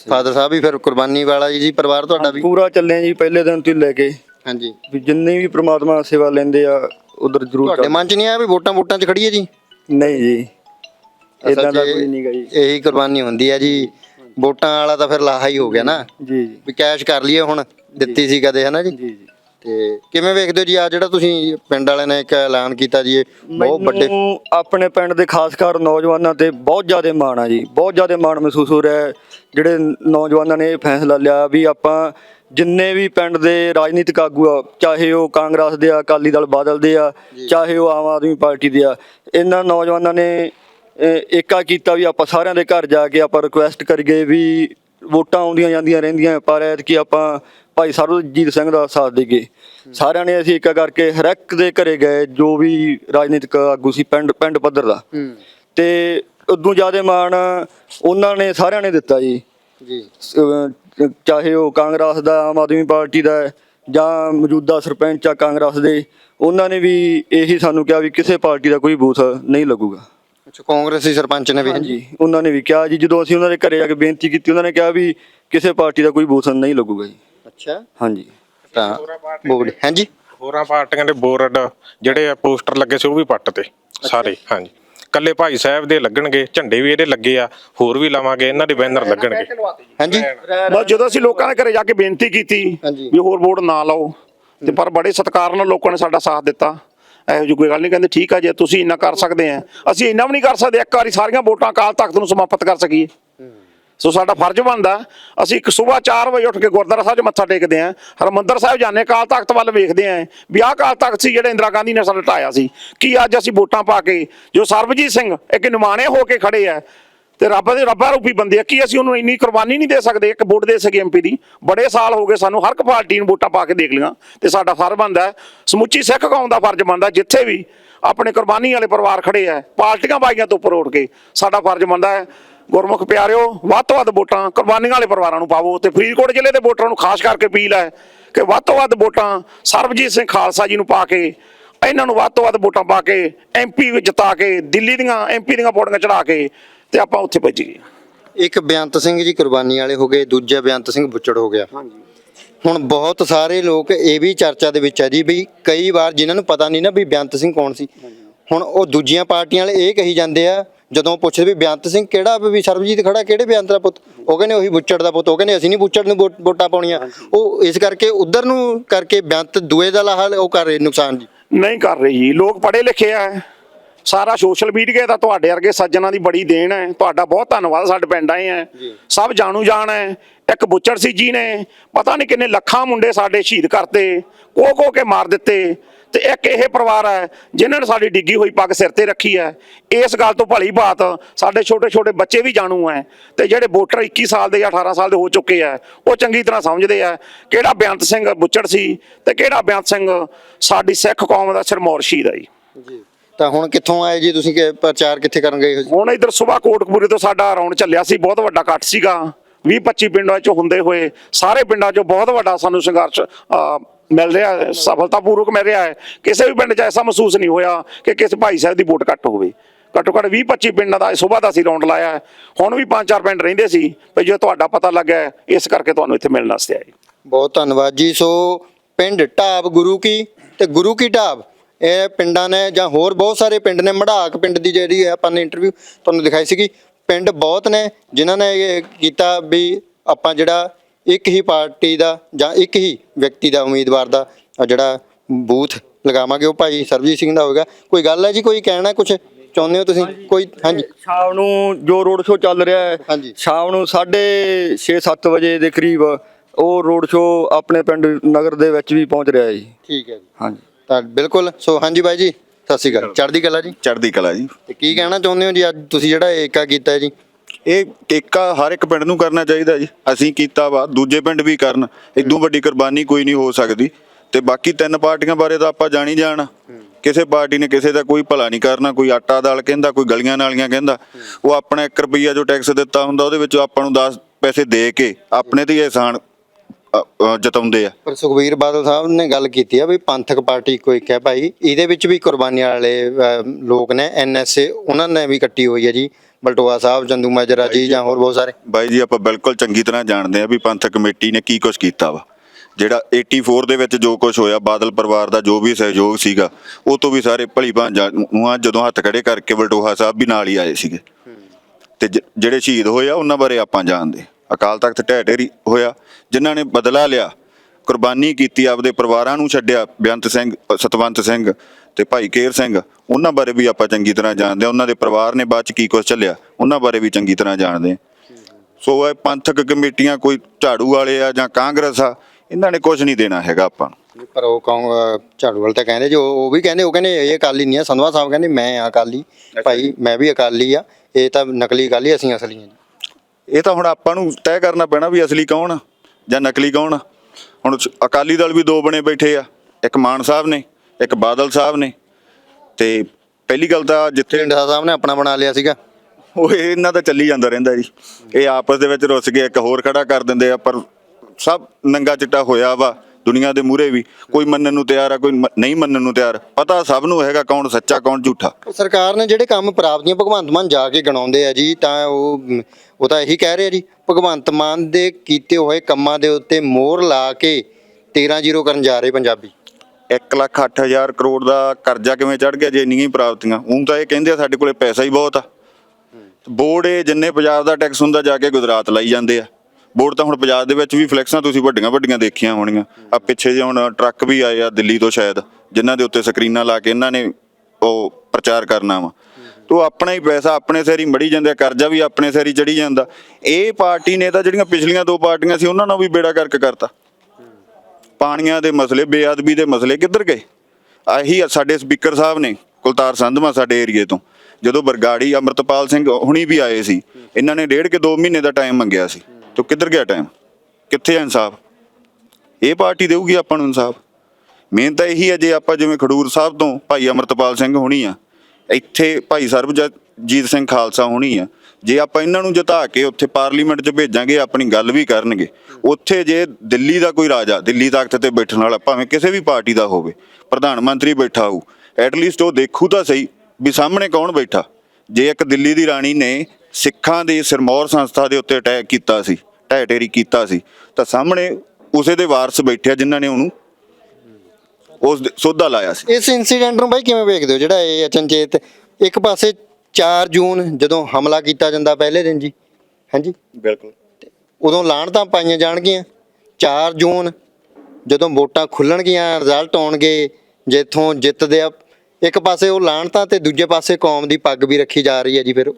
ਫਾਦਰ ਸਾਹਿਬ ਵੀ ਫਿਰ ਕੁਰਬਾਨੀ ਵਾਲਾ ਜੀ ਜੀ ਪਰਿਵਾਰ ਤੁਹਾਡਾ ਵੀ? ਪੂਰਾ ਚੱਲੇ ਜੀ ਪਹਿਲੇ ਦਿਨ ਤੋਂ ਹੀ ਲੈ ਕੇ। ਹਾਂਜੀ। ਵੀ ਜਿੰਨੇ ਵੀ ਪ੍ਰਮਾਤਮਾ ਸੇਵਾ ਲੈਂਦੇ ਆ ਉਧਰ ਜ਼ਰੂਰ ਤੁਹਾਡੇ ਮਨ ਚ ਨਹੀਂ ਆਇਆ ਵੀ ਵੋਟਾਂ ਵੋਟਾਂ ਚ ਖੜੀਏ ਜੀ? ਨਹੀਂ ਜੀ। ਇਦਾਂ ਦਾ ਕੋਈ ਨਹੀਂਗਾ ਜੀ। ਇਹੀ ਕੁਰਬਾਨੀ ਹੁੰਦੀ ਹੈ ਜੀ। ਵੋਟਾਂ ਵਾਲਾ ਤਾਂ ਫਿਰ ਲਾਹਾ ਹੀ ਹੋ ਗਿਆ ਨਾ। ਜੀ ਜੀ। ਵੀ ਕੈਸ਼ ਕਰ ਲਈਏ ਹੁਣ ਦਿੱਤੀ ਸੀ ਕਦੇ ਹਨਾ ਜੀ? ਜੀ ਜੀ। ਤੇ ਕਿਵੇਂ ਵੇਖਦੇ ਹੋ ਜੀ ਆ ਜਿਹੜਾ ਤੁਸੀਂ ਪਿੰਡ ਵਾਲਿਆਂ ਨੇ ਇੱਕ ਐਲਾਨ ਕੀਤਾ ਜੀ ਇਹ ਬਹੁਤ ਵੱਡੇ ਮੈਨੂੰ ਆਪਣੇ ਪਿੰਡ ਦੇ ਖਾਸ ਕਰ ਨੌਜਵਾਨਾਂ ਤੇ ਬਹੁਤ ਜ਼ਿਆਦਾ ਮਾਣ ਆ ਜੀ। ਬਹੁਤ ਜ਼ਿਆਦਾ ਮਾਣ ਮਹਿਸੂਸ ਹੋ ਰਿਹਾ ਹੈ। ਜਿਹੜੇ ਨੌਜਵਾਨਾਂ ਨੇ ਇਹ ਫੈਸਲਾ ਲਿਆ ਵੀ ਆਪਾਂ ਜਿੰਨੇ ਵੀ ਪਿੰਡ ਦੇ ਰਾਜਨੀਤਿਕ ਆਗੂ ਆ ਚਾਹੇ ਉਹ ਕਾਂਗਰਸ ਦੇ ਆ ਅਕਾਲੀ ਦਲ ਬਾਦਲ ਦੇ ਆ ਚਾਹੇ ਉਹ ਆਮ ਆਦਮੀ ਪਾਰਟੀ ਦੇ ਆ ਇਹਨਾਂ ਨੌਜਵਾਨਾਂ ਨੇ ਏਕਾ ਕੀਤਾ ਵੀ ਆਪਾਂ ਸਾਰਿਆਂ ਦੇ ਘਰ ਜਾ ਕੇ ਆਪਾਂ ਰਿਕੁਐਸਟ ਕਰੀਏ ਵੀ ਵੋਟਾਂ ਆਉਂਦੀਆਂ ਜਾਂਦੀਆਂ ਰਹਿੰਦੀਆਂ ਪਰ ਐਤਕੀ ਆਪਾਂ ਭਾਈ ਸਰਬਜੀਤ ਸਿੰਘ ਦਾ ਸਾਥ ਦੇਈਏ। ਸਾਰਿਆਂ ਨੇ ਅਸੀਂ ਏਕਾ ਕਰਕੇ ਹਰ ਇੱਕ ਦੇ ਘਰੇ ਗਏ ਜੋ ਵੀ ਰਾਜਨੀਤਿਕ ਆਗੂ ਸੀ ਪਿੰਡ ਪਿੰਡ ਪੱਧਰ ਦਾ। ਤੇ ਉਦੋਂ ਜ਼ਿਆਦਾ ਮਾਣ ਉਹਨਾਂ ਨੇ ਸਾਰਿਆਂ ਨੇ ਦਿੱਤਾ ਜੀ। ਚਾਹੇ ਉਹ ਕਾਂਗਰਸ ਦਾ ਆਮ ਆਦਮੀ ਪਾਰਟੀ ਦਾ ਹੈ, ਜਾਂ ਮੌਜੂਦਾ ਸਰਪੰਚ ਆ ਕਾਂਗਰਸ ਦੇ ਉਹਨਾਂ ਨੇ ਵੀ ਇਹੀ ਸਾਨੂੰ ਕਿਹਾ ਵੀ ਕਿਸੇ ਪਾਰਟੀ ਦਾ ਕੋਈ ਬੂਥ ਨਹੀਂ ਲੱਗੂਗਾ। ਅੱਛਾ ਕਾਂਗਰਸੀ ਸਰਪੰਚ ਨੇ ਵੀ। ਹਾਂਜੀ ਉਹਨਾਂ ਨੇ ਵੀ ਕਿਹਾ ਜੀ ਜਦੋਂ ਅਸੀਂ ਉਹਨਾਂ ਦੇ ਘਰੇ ਜਾ ਕੇ ਬੇਨਤੀ ਕੀਤੀ ਉਹਨਾਂ ਨੇ ਕਿਹਾ ਵੀ ਕਿਸੇ ਪਾਰਟੀ ਦਾ ਕੋਈ ਬੂਥ ਨਹੀਂ ਲੱਗੂਗਾ ਜੀ। ਅੱਛਾ। ਹਾਂਜੀ। ਤਾਂ ਬੋਗੜੀ ਹਾਂਜੀ। ਹੋਰਾਂ ਪਾਰਟੀਆਂ ਦੇ ਬੋਰਡ ਜਿਹੜੇ ਆ ਪੋਸਟਰ ਲੱਗੇ ਸੀ ਉਹ ਵੀ ਪੱਟ ਤੇ ਸਾਰੇ ਹਾਂਜੀ। ਕੱਲੇ ਭਾਈ ਸਾਹਿਬ ਦੇ ਲੱਗਣਗੇ ਝੰਡੇ ਵੀ ਇਹਦੇ ਲੱਗੇ ਆ ਹੋਰ ਵੀ ਲਾਵਾਂਗੇ ਇਹਨਾਂ ਦੇ ਬੈਨਰ ਲੱਗਣਗੇ। ਹਾਂਜੀ। ਬਸ ਜਦੋਂ ਅਸੀਂ ਲੋਕਾਂ ਦੇ ਘਰੇ ਜਾ ਕੇ ਬੇਨਤੀ ਕੀਤੀ। ਵੀ ਹੋਰ ਵੋਟ ਨਾ ਲਾਓ ਤੇ ਪਰ ਬੜੇ ਸਤਿਕਾਰ ਨਾਲ ਲੋਕਾਂ ਨੇ ਸਾਡਾ ਸਾਥ ਦਿੱਤਾ। ਇਹੋ ਜਿਹੀ ਕੋਈ ਗੱਲ ਨਹੀਂ ਕਹਿੰਦੇ ਠੀਕ ਆ ਜੇ ਤੁਸੀਂ ਇੰਨਾ ਕਰ ਸਕਦੇ ਆ। ਅਸੀਂ ਇੰਨਾ ਵੀ ਨਹੀਂ ਕਰ ਸਕਦੇ ਇੱਕ ਵਾਰੀ ਸਾਰੀਆਂ ਵੋਟਾਂ ਅਕਾਲ ਤਖਤ ਨੂੰ ਸਮਾਪਤ ਕਰ ਸਕੀਏ। ਸੋ ਸਾਡਾ ਫਰਜ਼ ਬਣਦਾ ਅਸੀਂ ਇੱਕ ਸਵੇਰ 4 ਵਜੇ ਉੱਠ ਕੇ ਗੁਰਦੁਆਰਾ ਸਾਹਿਬ 'ਚ ਮੱਥਾ ਟੇਕਦੇ ਆਂ ਹਰਮੰਦਰ ਸਾਹਿਬ ਜਾਂਦੇ ਅਕਾਲ ਤਖਤ ਵੱਲ ਵੇਖਦੇ ਆਂ ਵੀ ਆਹ ਕਾਲ ਤਖਤ ਸੀ ਜਿਹੜਾ ਇੰਦਰਾ ਗਾਂਧੀ ਨੇ ਸਾਡਾ ਢਾਇਆ ਸੀ ਕੀ ਅੱਜ ਅਸੀਂ ਵੋਟਾਂ ਪਾ ਕੇ ਜੋ ਸਰਬਜੀਤ ਸਿੰਘ ਇੱਕ ਨਿਮਾਣੇ ਹੋ ਕੇ ਖੜੇ ਆ ਤੇ ਰੱਬ ਦੇ ਰੱਬਾ ਰੂਪੀ ਬੰਦੇ ਆ ਕੀ ਅਸੀਂ ਉਹਨੂੰ ਇੰਨੀ ਕੁਰਬਾਨੀ ਨਹੀਂ ਦੇ ਸਕਦੇ ਇੱਕ ਵੋਟ ਦੇ ਸਕੇ ਐਮਪੀ ਦੀ ਬੜੇ ਸਾਲ ਹੋ ਗਏ ਸਾਨੂੰ ਹਰ ਇੱਕ ਪਾਰਟੀ ਨੂੰ ਵੋਟਾਂ ਪਾ ਕੇ ਦੇਖ ਲਈਆਂ ਤੇ ਸਾਡਾ ਫਰਜ਼ ਬਣਦਾ ਹੈ, ਸਮੁੱਚੀ ਸਿੱਖ ਕੌਮ ਦਾ ਫਰਜ਼ ਬਣਦਾ ਜਿੱਥੇ ਵੀ ਆਪਣੇ ਕੁਰਬਾਨੀ ਵਾਲੇ ਪਰਿਵਾਰ ਖੜੇ ਆ ਪਾਰਟੀਆਂ ਬਾਈਆਂ ਤੋਂ ਉੱਪਰ ਉੱਠ ਕੇ ਸਾਡਾ ਫਰਜ਼ ਬਣਦਾ ਹੈ। ਗੁਰਮੁਖ ਪਿਆਰਿਓ ਵੱਧ ਤੋਂ ਵੱਧ ਵੋਟਾਂ ਕੁਰਬਾਨੀਆਂ ਵਾਲੇ ਪਰਿਵਾਰਾਂ ਨੂੰ ਪਾਵੋ ਤੇ ਫਰੀਦਕੋਟ ਜ਼ਿਲ੍ਹੇ ਦੇ ਵੋਟਰਾਂ ਨੂੰ ਖਾਸ ਕਰਕੇ ਅਪੀਲ ਹੈ ਕਿ ਵੱਧ ਤੋਂ ਵੱਧ ਵੋਟਾਂ ਸਰਬਜੀਤ ਸਿੰਘ ਖਾਲਸਾ ਜੀ ਨੂੰ ਪਾ ਕੇ ਇਹਨਾਂ ਨੂੰ ਵੱਧ ਤੋਂ ਵੱਧ ਵੋਟਾਂ ਪਾ ਕੇ ਐਮਪੀ ਵਿੱਚ ਜਿਤਾ ਕੇ ਦਿੱਲੀ ਦੀਆਂ ਐਮਪੀ ਦੀਆਂ ਪੌੜੀਆਂ ਚੜਾ ਕੇ ਤੇ ਆਪਾਂ ਉੱਥੇ ਭੇਜੀਏ ਇੱਕ ਬੇਅੰਤ ਸਿੰਘ ਜੀ ਕੁਰਬਾਨੀ ਵਾਲੇ ਹੋ ਗਏ ਦੂਜਾ ਬੇਅੰਤ ਸਿੰਘ ਬੁੱਚੜ ਹੋ ਗਿਆ। ਹੁਣ ਬਹੁਤ ਸਾਰੇ ਲੋਕ ਇਹ ਵੀ ਚਰਚਾ ਦੇ ਵਿੱਚ ਹੈ ਜੀ ਵੀ ਕਈ ਵਾਰ ਜਿਨ੍ਹਾਂ ਨੂੰ ਪਤਾ ਨਹੀਂ ਨਾ ਵੀ ਬੇਅੰਤ ਸਿੰਘ ਕੌਣ ਸੀ। ਹੁਣ ਉਹ ਦੂਜੀਆਂ ਪਾਰਟੀਆਂ ਵਾਲੇ ਇਹ ਕਹੀ ਜਾਂਦੇ ਆ ਜਦੋਂ ਪੁੱਛਦੇ ਵੀ ਬੇਅੰਤ ਸਿੰਘ ਕਿਹੜਾ ਵੀ ਸਰਬਜੀਤ ਖੜਾ ਕਿਹੜੇ ਬੇਅੰਤ ਦਾ ਪੁੱਤ? ਉਹ ਕਹਿੰਦੇ ਉਹੀ ਬੁੱਚੜ ਦਾ ਪੁੱਤ ਉਹ ਕਹਿੰਦੇ ਅਸੀਂ ਨਹੀਂ ਬੁੱਚੜ ਨੂੰ ਵੋਟ- ਵੋਟਾਂ ਪਾਉਣੀਆਂ। ਉਹ ਇਸ ਕਰਕੇ ਉਧਰ ਨੂੰ ਕਰਕੇ ਬੇਅੰਤ ਦੂਏ ਦਾ ਲਾਹਲ ਉਹ ਕਰ ਰਹੇ ਨੁਕਸਾਨ ਜੀ। ਨਹੀਂ ਕਰ ਰਹੀ ਜੀ। ਲੋਕ ਪੜ੍ਹੇ ਲਿਖੇ ਆ। ਸਾਰਾ ਸੋਸ਼ਲ ਮੀਡੀਆ ਦਾ ਤੁਹਾਡੇ ਵਰਗੇ ਸੱਜਣਾ ਦੀ ਬੜੀ ਦੇਣ ਹੈ। ਤੁਹਾਡਾ ਬਹੁਤ ਧੰਨਵਾਦ ਸਾਡੇ ਪਿੰਡ ਆਏ ਆ। ਸਭ ਜਾਣੂ ਜਾਣ ਹੈ। ਇੱਕ ਬੁੱਚੜ ਸੀ ਜੀ ਨੇ। ਪਤਾ ਨਹੀਂ ਕਿੰਨੇ ਲੱਖਾਂ ਮੁੰਡੇ ਸਾਡੇ ਸ਼ਹੀਦ ਕਰਤੇ। ਕੋ ਕੋ ਕੇ ਮਾਰ ਦਿੱਤੇ। ਤੇ ਇੱਕ ਇਹ ਪਰਿਵਾਰ ਹੈ ਜਿਨ੍ਹਾਂ ਨੇ ਸਾਡੀ ਡਿੱਗੀ ਹੋਈ ਪੱਗ ਸਿਰ ਤੇ ਰੱਖੀ ਹੈ। ਇਸ ਗੱਲ ਤੋਂ ਭਲੀ ਬਾਤ ਸਾਡੇ ਛੋਟੇ ਛੋਟੇ ਬੱਚੇ ਵੀ ਜਾਣੂ ਹੈ ਤੇ ਜਿਹੜੇ ਵੋਟਰ 21 ਸਾਲ ਦੇ ਜਾਂ 18 ਸਾਲ ਦੇ ਹੋ ਚੁੱਕੇ ਆ ਉਹ ਚੰਗੀ ਤਰ੍ਹਾਂ ਸਮਝਦੇ ਆ ਕਿਹੜਾ ਬੇਅੰਤ ਸਿੰਘ ਬੁੱਚੜ ਸੀ ਤੇ ਕਿਹੜਾ ਬੇਅੰਤ ਸਿੰਘ ਸਾਡੀ ਸਿੱਖ ਕੌਮ ਦਾ ਸਿਰਮੌਰ ਸ਼ਹੀਦ ਹੈ ਜੀ। ਤਾਂ ਹੁਣ ਕਿੱਥੋਂ ਆਏ ਜੀ ਤੁਸੀਂ ਕਿ ਪ੍ਰਚਾਰ ਕਿੱਥੇ ਕਰਨ ਗਏ ਹੋ ਹੁਣ ਇਧਰ ਸੁਬਾ ਕੋਟਕਪੂਰੇ ਤੋਂ ਸਾਡਾ ਰਾਉਂਡ ਚੱਲਿਆ ਸੀ ਬਹੁਤ ਵੱਡਾ ਇਕੱਠ ਸੀਗਾ। 20 25 ਪਿੰਡਾਂ ਚੋਂ ਹੁੰਦੇ ਹੋਏ ਸਾਰੇ ਪਿੰਡਾਂ ਚੋਂ ਬਹੁਤ ਵੱਡਾ ਸਾਨੂੰ ਸੰਘਰਸ਼ ਮਿਲ ਰਿਹਾ ਹੈ ਸਫਲਤਾਪੂਰਵਕ ਮਿਲ ਰਿਹਾ ਹੈ। ਕਿਸੇ ਵੀ ਪਿੰਡ 'ਚ ਐਸਾ ਮਹਿਸੂਸ ਨਹੀਂ ਹੋਇਆ ਕਿ ਕਿਸੇ ਭਾਈ ਸਾਹਿਬ ਦੀ ਵੋਟ ਘੱਟ ਹੋਵੇ। ਘੱਟੋ ਘੱਟ 20 25 ਪਿੰਡਾਂ ਦਾ ਸੁਬਾ ਦਾ ਅਸੀਂ ਰਾਉਂਡ ਲਾਇਆ ਹੁਣ ਵੀ ਪੰਜ ਚਾਰ ਪਿੰਡ ਰਹਿੰਦੇ ਸੀ, ਵੀ ਜੇ ਤੁਹਾਡਾ ਪਤਾ ਲੱਗਾ ਇਸ ਕਰਕੇ ਤੁਹਾਨੂੰ ਇੱਥੇ ਮਿਲਣ ਵਾਸਤੇ ਆਏ। ਬਹੁਤ ਧੰਨਵਾਦ ਜੀ। ਸੋ ਪਿੰਡ ਢਾਬ ਗੁਰੂ ਕੀ ਤੇ ਗੁਰੂ ਕੀ ਢਾਬ, ਇਹ ਪਿੰਡਾਂ ਨੇ ਜਾਂ ਹੋਰ ਬਹੁਤ ਸਾਰੇ ਪਿੰਡ ਨੇ, ਮੜਾਕ ਪਿੰਡ ਦੀ ਜਿਹੜੀ ਹੈ, ਆਪਾਂ ਨੇ ਇੰਟਰਵਿਊ ਤੁਹਾਨੂੰ ਦਿਖਾਈ ਸੀਗੀ। ਪਿੰਡ ਬਹੁਤ ਨੇ, ਜਿਨ੍ਹਾਂ ਨੇ ਇਹ ਕੀਤਾ ਵੀ ਆਪਾਂ ਜਿਹੜਾ ਇੱਕ ਹੀ ਪਾਰਟੀ ਦਾ ਜਾਂ ਇੱਕ ਹੀ ਵਿਅਕਤੀ ਦਾ ਉਮੀਦਵਾਰ ਦਾ ਜਿਹੜਾ ਬੂਥ ਲਗਾਵਾਂਗੇ ਉਹ ਭਾਈ ਸਰਬਜੀਤ ਸਿੰਘ ਦਾ ਹੋਵੇਗਾ ਕੋਈ ਗੱਲ ਹੈ ਜੀ? ਕੋਈ ਕਹਿਣਾ ਕੁਝ ਚਾਹੁੰਦੇ ਹੋ ਤੁਸੀਂ? ਕੋਈ ਹਾਂਜੀ। ਸ਼ਾਮ ਨੂੰ ਜੋ ਰੋਡ ਸ਼ੋਅ ਚੱਲ ਰਿਹਾ ਹੈ ਹਾਂਜੀ। ਸ਼ਾਮ ਨੂੰ 6:30 7 ਵਜੇ ਦੇ ਕਰੀਬ ਉਹ ਰੋਡ ਸ਼ੋਅ ਆਪਣੇ ਪਿੰਡ ਨਗਰ ਦੇ ਵਿੱਚ ਵੀ ਪਹੁੰਚ ਰਿਹਾ ਹੈ ਜੀ। ਠੀਕ ਹੈ ਜੀ। ਹਾਂਜੀ। ਤਾਂ ਬਿਲਕੁਲ। ਸੋ ਹਾਂਜੀ ਬਾਈ ਜੀ ਸਤਿ ਸ਼੍ਰੀ ਅਕਾਲ। ਚੜ੍ਹਦੀ ਕਲਾ ਜੀ। ਚੜ੍ਹਦੀ ਕਲਾ ਜੀ। ਤੇ ਕੀ ਕਹਿਣਾ ਚਾਹੁੰਦੇ ਹੋ ਜੀ? ਅੱਜ ਤੁਸੀਂ ਜਿਹੜਾ ਏਕਾ ਕੀਤਾ ਹੈ ਜੀ। ਇਹ ਏਕਾ ਹਰ ਇੱਕ ਪਿੰਡ ਨੂੰ ਕਰਨਾ ਚਾਹੀਦਾ ਜੀ। ਅਸੀਂ ਕੀਤਾ ਵਾ, ਦੂਜੇ ਪਿੰਡ ਵੀ ਕਰਨ। ਇਦੋਂ ਵੱਡੀ ਕੁਰਬਾਨੀ ਕੋਈ ਨਹੀਂ ਹੋ ਸਕਦੀ। ਤੇ ਬਾਕੀ ਤਿੰਨ ਪਾਰਟੀਆਂ ਬਾਰੇ ਤਾਂ ਆਪਾਂ ਜਾਣੀ ਜਾਣ। ਕਿਸੇ ਪਾਰਟੀ ਨੇ ਕਿਸੇ ਦਾ ਕੋਈ ਭਲਾ ਨਹੀਂ ਕਰਨਾ, ਕੋਈ ਆਟਾ ਦਾਲ ਕਹਿੰਦਾ, ਕੋਈ ਗਲੀਆਂ ਨਾਲੀਆਂ ਕਹਿੰਦਾ। ਉਹ ਆਪਣਾ 1 ਰੁਪਈਆ ਜੋ ਟੈਕਸ ਦਿੱਤਾ ਹੁੰਦਾ, ਉਹਦੇ ਵਿੱਚੋਂ ਆਪਾਂ ਨੂੰ 10 ਪੈਸੇ ਦੇ ਕੇ ਆਪਣੇ ਤੇ ਇਹਸਾਨ ਜਤਾਉਂਦੇ ਆ। ਪਰ ਸੁਖਵੀਰ ਬਾਦਲ ਸਾਹਿਬ ਨੇ ਗੱਲ ਕੀਤੀ ਆ ਵੀ ਪੰਥਕ ਪਾਰਟੀ ਕੋਈ ਹੈ ਭਾਈ। ਇਹਦੇ ਵਿੱਚ ਵੀ ਕੁਰਬਾਨੀਆਂ ਵਾਲੇ ਲੋਕ ਨੇ ਐਨਐਸਏ ਉਹਨਾਂ ਨੇ ਵੀ ਕੱਟੀ ਹੋਈ ਹੈ ਜੀ। ਬਲਟੋਆ ਸਾਹਿਬ ਚੰਦੂ ਮਾਜਰਾ ਜੀ ਜਾਂ ਹੋਰ ਬਹੁਤ ਸਾਰੇ। ਬਾਈ ਜੀ ਆਪਾਂ ਬਿਲਕੁਲ ਚੰਗੀ ਤਰ੍ਹਾਂ ਜਾਣਦੇ ਆ ਵੀ ਪੰਥਕ ਕਮੇਟੀ ਨੇ ਕੀ ਕੁਝ ਕੀਤਾ ਵਾ। ਜਿਹੜਾ 84 ਦੇ ਵਿੱਚ ਜੋ ਕੁਝ ਹੋਇਆ ਬਾਦਲ ਪਰਿਵਾਰ ਦਾ ਜੋ ਵੀ ਸਹਿਯੋਗ ਸੀਗਾ ਉਹ ਤੋਂ ਵੀ ਸਾਰੇ ਭਲੀ ਭਾਂਜਾ ਨੂੰ ਆ ਜਦੋਂ ਹੱਥ ਖੜੇ ਕਰਕੇ ਬਲਟੋਹਾ ਸਾਹਿਬ ਵੀ ਨਾਲ ਹੀ ਆਏ ਸੀਗੇ। ਤੇ ਜਿਹੜੇ ਸ਼ਹੀਦ ਹੋਏ ਆ ਉਹਨਾਂ ਬਾਰੇ ਆਪਾਂ ਜਾਣਦੇ ਅਕਾਲ ਤਖਤ ਢਹਿ ਢੇਰੀ ਹੋਇਆ ਜਿਨ੍ਹਾਂ ਨੇ ਬਦਲਾ ਲਿਆ ਕੁਰਬਾਨੀ ਕੀਤੀ ਆਪਦੇ ਪਰਿਵਾਰਾਂ ਨੂੰ ਛੱਡਿਆ ਬੇਅੰਤ ਸਿੰਘ ਸਤਵੰਤ ਸਿੰਘ ਤੇ ਭਾਈ ਕੇਰ ਸਿੰਘ ਉਹਨਾਂ ਬਾਰੇ ਵੀ ਆਪਾਂ ਚੰਗੀ ਤਰ੍ਹਾਂ ਜਾਣਦੇ ਆ ਉਹਨਾਂ ਦੇ ਪਰਿਵਾਰ ਨੇ ਬਾਅਦ ਚ ਕੀ ਕੁਝ ਚੱਲਿਆ ਉਹਨਾਂ ਬਾਰੇ ਵੀ ਚੰਗੀ ਤਰ੍ਹਾਂ ਜਾਣਦੇ ਆ ਸੋ ਇਹ ਪੰਥਕ ਕਮੇਟੀਆਂ ਕੋਈ ਝਾੜੂ ਵਾਲੇ ਆ ਜਾਂ ਕਾਂਗਰਸ ਆ ਇਹਨਾਂ ਨੇ ਕੁਝ ਨਹੀਂ ਦੇਣਾ ਹੈਗਾ ਆਪਾਂ ਪਰ ਉਹ ਕਹੂੰ ਝਾੜੂ ਵਾਲ ਤਾਂ ਕਹਿੰਦੇ ਜੋ ਉਹ ਵੀ ਕਹਿੰਦੇ ਉਹ ਕਹਿੰਦੇ ਇਹ ਅਕਾਲੀ ਨਹੀਂ ਆ। ਸੰਧਵਾ ਸਾਹਿਬ ਕਹਿੰਦੇ ਮੈਂ ਆ ਅਕਾਲੀ। ਭਾਈ ਮੈਂ ਵੀ ਅਕਾਲੀ ਆ। ਇਹ ਤਾਂ ਨਕਲੀ ਅਕਾਲੀ ਅਸੀਂ ਅਸਲੀ ਜੀ। ਇਹ ਤਾਂ ਹੁਣ ਆਪਾਂ ਨੂੰ ਤੈਅ ਕਰਨਾ ਪੈਣਾ ਵੀ ਅਸਲੀ ਕੌਣ ਆ ਜਾਂ ਨਕਲੀ ਕੌਣ ਆ। ਹੁਣ ਅਕਾਲੀ ਦਲ ਵੀ ਦੋ ਬਣੇ ਬੈਠੇ ਆ ਇੱਕ ਮਾਨ ਸਾਹਿਬ ਨੇ ਇੱਕ ਬਾਦਲ ਸਾਹਿਬ ਨੇ ਤੇ ਪਹਿਲੀ ਗੱਲ ਤਾਂ ਜਿੱਥੇ ਢਿੰਡਾ ਸਾਹਿਬ ਨੇ ਆਪਣਾ ਬਣਾ ਲਿਆ ਸੀਗਾ। ਉਹ ਇਹ ਇਹਨਾਂ ਦਾ ਚੱਲੀ ਜਾਂਦਾ ਰਹਿੰਦਾ ਜੀ। ਇਹ ਆਪਸ ਦੇ ਵਿੱਚ ਰੁੱਸ ਕੇ ਇੱਕ ਹੋਰ ਖੜਾ ਕਰ ਦਿੰਦੇ ਆ ਪਰ ਸਭ ਨੰਗਾ ਚਿੱਟਾ ਹੋਇਆ ਵਾ ਦੁਨੀਆ ਦੇ ਮੂਹਰੇ ਵੀ। ਕੋਈ ਮੰਨਣ ਨੂੰ ਤਿਆਰ ਆ ਕੋਈ ਮ- ਨਹੀਂ ਮੰਨਣ ਨੂੰ ਤਿਆਰ। ਪਤਾ ਸਭ ਨੂੰ ਹੈਗਾ ਕੌਣ ਸੱਚਾ ਕੌਣ ਝੂਠਾ। ਸਰਕਾਰ ਨੇ ਜਿਹੜੇ ਕੰਮ ਪ੍ਰਾਪਤੀਆਂ ਭਗਵੰਤ ਮਾਨ ਜਾ ਕੇ ਗਣਾਉਂਦੇ ਆ ਜੀ ਤਾਂ ਉਹ ਉਹ ਤਾਂ ਇਹੀ ਕਹਿ ਰਹੇ ਆ ਜੀ। ਭਗਵੰਤ ਮਾਨ ਦੇ ਕੀਤੇ ਹੋਏ ਕੰਮਾਂ ਦੇ ਉੱਤੇ ਮੋਹਰ ਲਾ ਕੇ 13 ਜ਼ੀਰੋ ਕਰਨ ਜਾ ਰਹੇ ਪੰਜਾਬੀ। 1 ਲੱਖ 8000 ਕਰੋੜ ਦਾ ਕਰਜ਼ਾ ਕਿਵੇਂ ਚੜ ਗਿਆ ਜੇ ਇੰਨੀਆਂ ਹੀ ਪ੍ਰਾਪਤੀਆਂ? ਉਹ ਤਾਂ ਇਹ ਕਹਿੰਦੇ ਆ ਸਾਡੇ ਕੋਲੇ ਪੈਸਾ ਹੀ ਬਹੁਤ ਆ। ਬੋਰਡ ਇਹ ਜਿੰਨੇ ਪੰਜਾਬ ਦਾ ਟੈਕਸ ਹੁੰਦਾ ਜਾ ਕੇ ਗੁਜਰਾਤ ਲਾਈ ਜਾਂਦੇ ਆ। ਬੋਰਡ ਤਾਂ ਹੁਣ ਪੰਜਾਬ ਦੇ ਵਿੱਚ ਵੀ ਫਲੈਕਸਾਂ ਤੁਸੀਂ ਵੱਡੀਆਂ ਵੱਡੀਆਂ ਦੇਖੀਆਂ ਹੋਣੀਆਂ। ਆ ਪਿੱਛੇ ਜੇ ਹੁਣ ਟਰੱਕ ਵੀ ਆਏ ਆ ਦਿੱਲੀ ਤੋਂ ਸ਼ਾਇਦ, ਜਿਨ੍ਹਾਂ ਦੇ ਉੱਤੇ ਸਕਰੀਨਾਂ ਲਾ ਕੇ ਇਹਨਾਂ ਨੇ ਉਹ ਪ੍ਰਚਾਰ ਕਰਨਾ ਵਾ। ਤੋ ਆਪਣਾ ਹੀ ਪੈਸਾ ਆਪਣੇ ਸਿਰ ਹੀ ਮੜੀ ਜਾਂਦੇ, ਕਰਜ਼ਾ ਵੀ ਆਪਣੇ ਸਿਰ ਹੀ ਚੜੀ ਜਾਂਦਾ। ਇਹ ਪਾਰਟੀ ਨੇ ਤਾਂ ਜਿਹੜੀਆਂ ਪਿਛਲੀਆਂ ਦੋ ਪਾਰਟੀਆਂ ਸੀ, ਉਹਨਾਂ ਨਾਲ ਵੀ ਬੇੜਾ ਕਰਕੇ ਕਰਤਾ। ਪਾਣੀਆਂ ਦੇ ਮਸਲੇ, ਬੇਅਦਬੀ ਦੇ ਮਸਲੇ ਕਿੱਧਰ ਗਏ? ਆਹੀ ਸਾਡੇ ਸਪੀਕਰ ਸਾਹਿਬ ਨੇ, ਕੁਲਤਾਰ ਸੰਧਵਾ ਸਾਡੇ ਏਰੀਏ ਤੋਂ। ਜਦੋਂ ਬਰਗਾੜੀ ਅਮਰਤਪਾਲ ਸਿੰਘ ਹੁਣੀ ਵੀ ਆਏ ਸੀ, ਇਹਨਾਂ ਨੇ ਡੇਢ ਕੇ 2 ਮਹੀਨੇ ਦਾ ਟਾਈਮ ਮੰਗਿਆ ਸੀ। ਤੋ ਕਿੱਧਰ ਗਿਆ ਟਾਈਮ? ਕਿੱਥੇ ਆ ਇਨਸਾਫ? ਇਹ ਪਾਰਟੀ ਦੇਊਗੀ ਆਪਾਂ ਨੂੰ ਇਨਸਾਫ? ਮੇਨ ਤਾਂ ਇਹੀ ਹੈ ਜੇ ਆਪਾਂ ਜਿਵੇਂ ਖਡੂਰ ਸਾਹਿਬ ਤੋਂ ਭਾਈ ਅਮਰਤਪਾਲ ਸਿੰਘ ਹੋਣੀ ਆ, ਇੱਥੇ ਭਾਈ ਸਰਬਜੀਤ ਸਿੰਘ ਖਾਲਸਾ ਹੋਣੀ ਆ, ਜੇ ਆਪਾਂ ਇਹਨਾਂ ਨੂੰ ਜਿਤਾ ਕੇ ਉੱਥੇ ਪਾਰਲੀਮੈਂਟ 'ਚ ਭੇਜਾਂਗੇ, ਆਪਣੀ ਗੱਲ ਵੀ ਕਰਨਗੇ। ਉੱਥੇ ਜੇ ਦਿੱਲੀ ਦਾ ਕੋਈ ਰਾਜਾ ਦਿੱਲੀ ਤਖਤ ਤੇ ਬੈਠਣ ਵਾਲਾ ਭਾਵੇਂ ਕਿਸੇ ਵੀ ਪਾਰਟੀ ਦਾ ਹੋਵੇ ਪ੍ਰਧਾਨ ਮੰਤਰੀ ਬੈਠਾ ਹੋਊ ਐਟਲੀਸਟ ਉਹ ਦੇਖੂ ਤਾਂ ਸਹੀ ਵੀ ਸਾਹਮਣੇ ਕੌਣ ਬੈਠਾ। ਜੇ ਇੱਕ ਦਿੱਲੀ ਦੀ ਰਾਣੀ ਨੇ ਸਿੱਖਾਂ ਦੀ ਸਿਰਮੌਰ ਸੰਸਥਾ ਦੇ ਉੱਤੇ ਅਟੈਕ ਕੀਤਾ ਸੀ ਢਹਿ ਢੇਰੀ ਕੀਤਾ ਸੀ ਤਾਂ ਸਾਹਮਣੇ ਉਸੇ ਦੇ ਵਾਰਸ ਬੈਠਿਆ ਜਿਨ੍ਹਾਂ ਨੇ ਉਹਨੂੰ ਉਸ ਸੋਧਾ ਲਾਇਆ ਸੀ। ਇਸ ਇਨਸੀਡੈਂਟ ਨੂੰ ਬਾਈ ਕਿਵੇਂ ਵੇਖਦੇ ਹੋ? ਜਿਹੜਾ ਇਹ ਅਚਨਚੇਤ ਇੱਕ ਪਾਸੇ 4 ਜੂਨ ਜਦੋਂ ਹਮਲਾ ਕੀਤਾ ਜਾਂਦਾ ਪਹਿਲੇ ਦਿਨ ਜੀ ਹਾਂਜੀ? ਬਿਲਕੁਲ। ਉਦੋਂ ਲਾਹਣਤਾਂ ਪਾਈਆਂ ਜਾਣਗੀਆਂ। 4 ਜੂਨ, ਜਦੋਂ ਵੋਟਾਂ ਖੁੱਲਣਗੀਆਂ ਰਿਜ਼ਲਟ ਆਉਣਗੇ, ਜਿੱਥੋਂ ਜਿੱਤਦੇ ਆ। ਇੱਕ ਪਾਸੇ ਉਹ ਲਾਹਣਤਾਂ ਤੇ ਦੂਜੇ ਪਾਸੇ ਕੌਮ ਦੀ ਪੱਗ ਵੀ ਰੱਖੀ ਜਾ ਰਹੀ ਹੈ ਜੀ ਫਿਰ।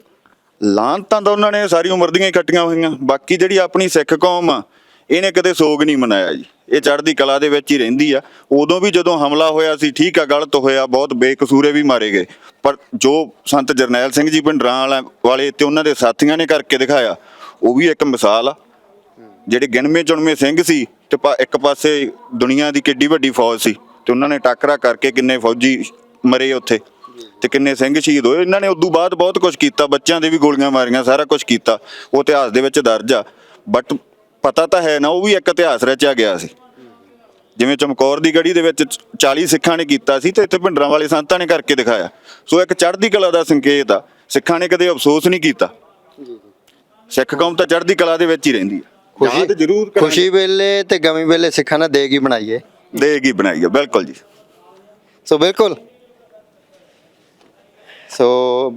ਲਾਂਤਾਂ ਤਾਂ ਉਹਨਾਂ ਨੇ ਸਾਰੀ ਉਮਰ ਦੀਆਂ ਹੀ ਕੱਟੀਆਂ ਹੋਈਆਂ। ਬਾਕੀ ਜਿਹੜੀ ਆਪਣੀ ਸਿੱਖ ਕੌਮ ਆ, ਇਹਨੇ ਕਦੇ ਸੋਗ ਨਹੀਂ ਮਨਾਇਆ ਜੀ। ਇਹ ਚੜ੍ਹਦੀ ਕਲਾ ਦੇ ਵਿੱਚ ਹੀ ਰਹਿੰਦੀ ਆ। ਉਦੋਂ ਵੀ ਜਦੋਂ ਹਮਲਾ ਹੋਇਆ ਸੀ, ਠੀਕ ਆ, ਗਲਤ ਹੋਇਆ, ਬਹੁਤ ਬੇਕਸੂਰੇ ਵੀ ਮਾਰੇ ਗਏ। ਪਰ ਜੋ ਸੰਤ ਜਰਨੈਲ ਸਿੰਘ ਜੀ ਭਿੰਡਰਾਂ ਵਾਲਾ- ਵਾਲੇ ਤੇ ਉਹਨਾਂ ਦੇ ਸਾਥੀਆਂ ਨੇ ਕਰਕੇ ਦਿਖਾਇਆ, ਉਹ ਵੀ ਇੱਕ ਮਿਸਾਲ ਆ। ਜਿਹੜੇ ਗਿਣਵੇਂ ਚੁਣਵੇਂ ਸਿੰਘ ਸੀ ਤੇ ਪਾ- ਇੱਕ ਪਾਸੇ ਦੁਨੀਆ ਦੀ ਕਿੱਡੀ ਵੱਡੀ ਫੌਜ ਸੀ ਤੇ ਉਹਨਾਂ ਨੇ ਟੱਕਰਾ ਕਰਕੇ ਕਿੰਨੇ ਫੌਜੀ ਮਰੇ ਉੱਥੇ ਤੇ ਕਿੰਨੇ ਸਿੰਘ ਸ਼ਹੀਦ ਹੋਏ। ਇਹਨਾਂ ਨੇ ਉਦੋਂ ਬਾਅਦ ਬਹੁਤ ਕੁਝ ਕੀਤਾ ਬੱਚਿਆਂ ਦੇ ਵੀ ਗੋਲੀਆਂ ਮਾਰੀਆਂ ਸਾਰਾ ਕੁਝ ਕੀਤਾ। ਉਹ ਇਤਿਹਾਸ ਦੇ ਵਿੱਚ ਦਰਜ ਆ। ਬਟ ਪਤਾ ਤਾਂ ਹੈ ਨਾ ਉਹ ਵੀ ਇੱਕ ਇਤਿਹਾਸ ਰਚਿਆ ਗਿਆ ਸੀ। ਜਿਵੇਂ ਚਮਕੌਰ ਦੀ ਗੜੀ ਦੇ ਵਿੱਚ 40 ਸਿੱਖਾਂ ਨੇ ਕੀਤਾ ਸੀ ਤੇ ਇੱਥੇ ਭਿੰਡਰਾਂ ਵਾਲੇ ਸੰਤਾਂ ਨੇ ਕਰਕੇ ਦਿਖਾਇਆ। ਸੋ ਇੱਕ ਚੜ੍ਹਦੀ ਕਲਾ ਦਾ ਸੰਕੇਤ ਆ। ਸਿੱਖਾਂ ਨੇ ਕਦੇ ਅਫਸੋਸ ਨਹੀਂ ਕੀਤਾ। ਸਿੱਖ ਕੌਮ ਤਾਂ ਚੜ੍ਹਦੀ ਕਲਾ ਦੇ ਵਿੱਚ ਹੀ ਰਹਿੰਦੀ ਹੈ ਯਾਦ ਜ਼ਰੂਰ ਕਰਾਂਗੇ। ਖੁਸ਼ੀ ਵੇਲੇ ਤੇ ਗਮੀ ਵੇਲੇ ਸਿੱਖਾਂ ਨੇ ਦੇਗੀ ਬਣਾਈਏ। ਦੇਗੀ ਬਣਾਈ ਹੈ ਬਿਲਕੁਲ ਜੀ। ਸੋ ਬਿਲਕੁਲ। ਸੋ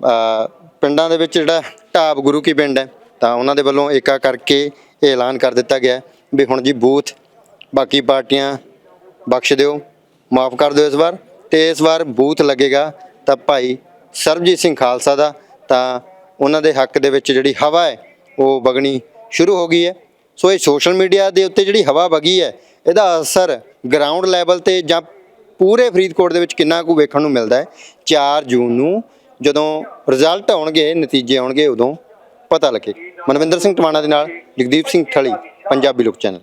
ਅਹ, ਪਿੰਡਾਂ ਦੇ ਵਿੱਚ ਜਿਹੜਾ ਢਾਬ ਗੁਰੂ ਕੀ ਪਿੰਡ ਹੈ ਤਾਂ ਉਹਨਾਂ ਦੇ ਵੱਲੋਂ ਏਕਾ ਕਰਕੇ ਇਹ ਐਲਾਨ ਕਰ ਦਿੱਤਾ ਗਿਆ ਹੈ ਵੀ ਹੁਣ ਜੀ ਬੂਥ ਬਾਕੀ ਪਾਰਟੀਆਂ ਬਖਸ਼ ਦਿਓ ਮਾਫ ਕਰ ਦਿਓ ਇਸ ਵਾਰ ਤੇ ਇਸ ਵਾਰ ਬੂਥ ਲੱਗੇਗਾ ਤਾਂ ਭਾਈ ਸਰਬਜੀਤ ਸਿੰਘ ਖਾਲਸਾ ਦਾ ਤਾਂ ਉਹਨਾਂ ਦੇ ਹੱਕ ਦੇ ਵਿੱਚ ਜਿਹੜੀ ਹਵਾ ਹੈ ਉਹ ਵਗਣੀ ਸ਼ੁਰੂ ਹੋ ਗਈ ਹੈ। ਸੋ ਇਹ ਸੋਸ਼ਲ ਮੀਡੀਆ ਦੇ ਉੱਤੇ ਜਿਹੜੀ ਹਵਾ ਵਗੀ ਹੈ, ਇਹਦਾ ਅਸਰ ਗਰਾਊਂਡ ਲੈਵਲ ਤੇ ਜਾਂ ਪੂਰੇ ਫਰੀਦਕੋਟ ਦੇ ਵਿੱਚ ਕਿੰਨਾ ਕੁ ਵੇਖਣ ਨੂੰ ਮਿਲਦਾ ਹੈ? 4 ਜੂਨ ਨੂੰ ਜਦੋਂ ਰਿਜ਼ਲਟ ਆਉਣਗੇ, ਨਤੀਜੇ ਆਉਣਗੇ, ਉਦੋਂ ਪਤਾ ਲੱਗੇ। ਮਨਵਿੰਦਰ ਸਿੰਘ ਟਵਾਣਾ ਦੇ ਨਾਲ ਜਗਦੀਪ ਸਿੰਘ ਠਲੀ, ਪੰਜਾਬੀ ਲੋਕ ਚੈਨਲ।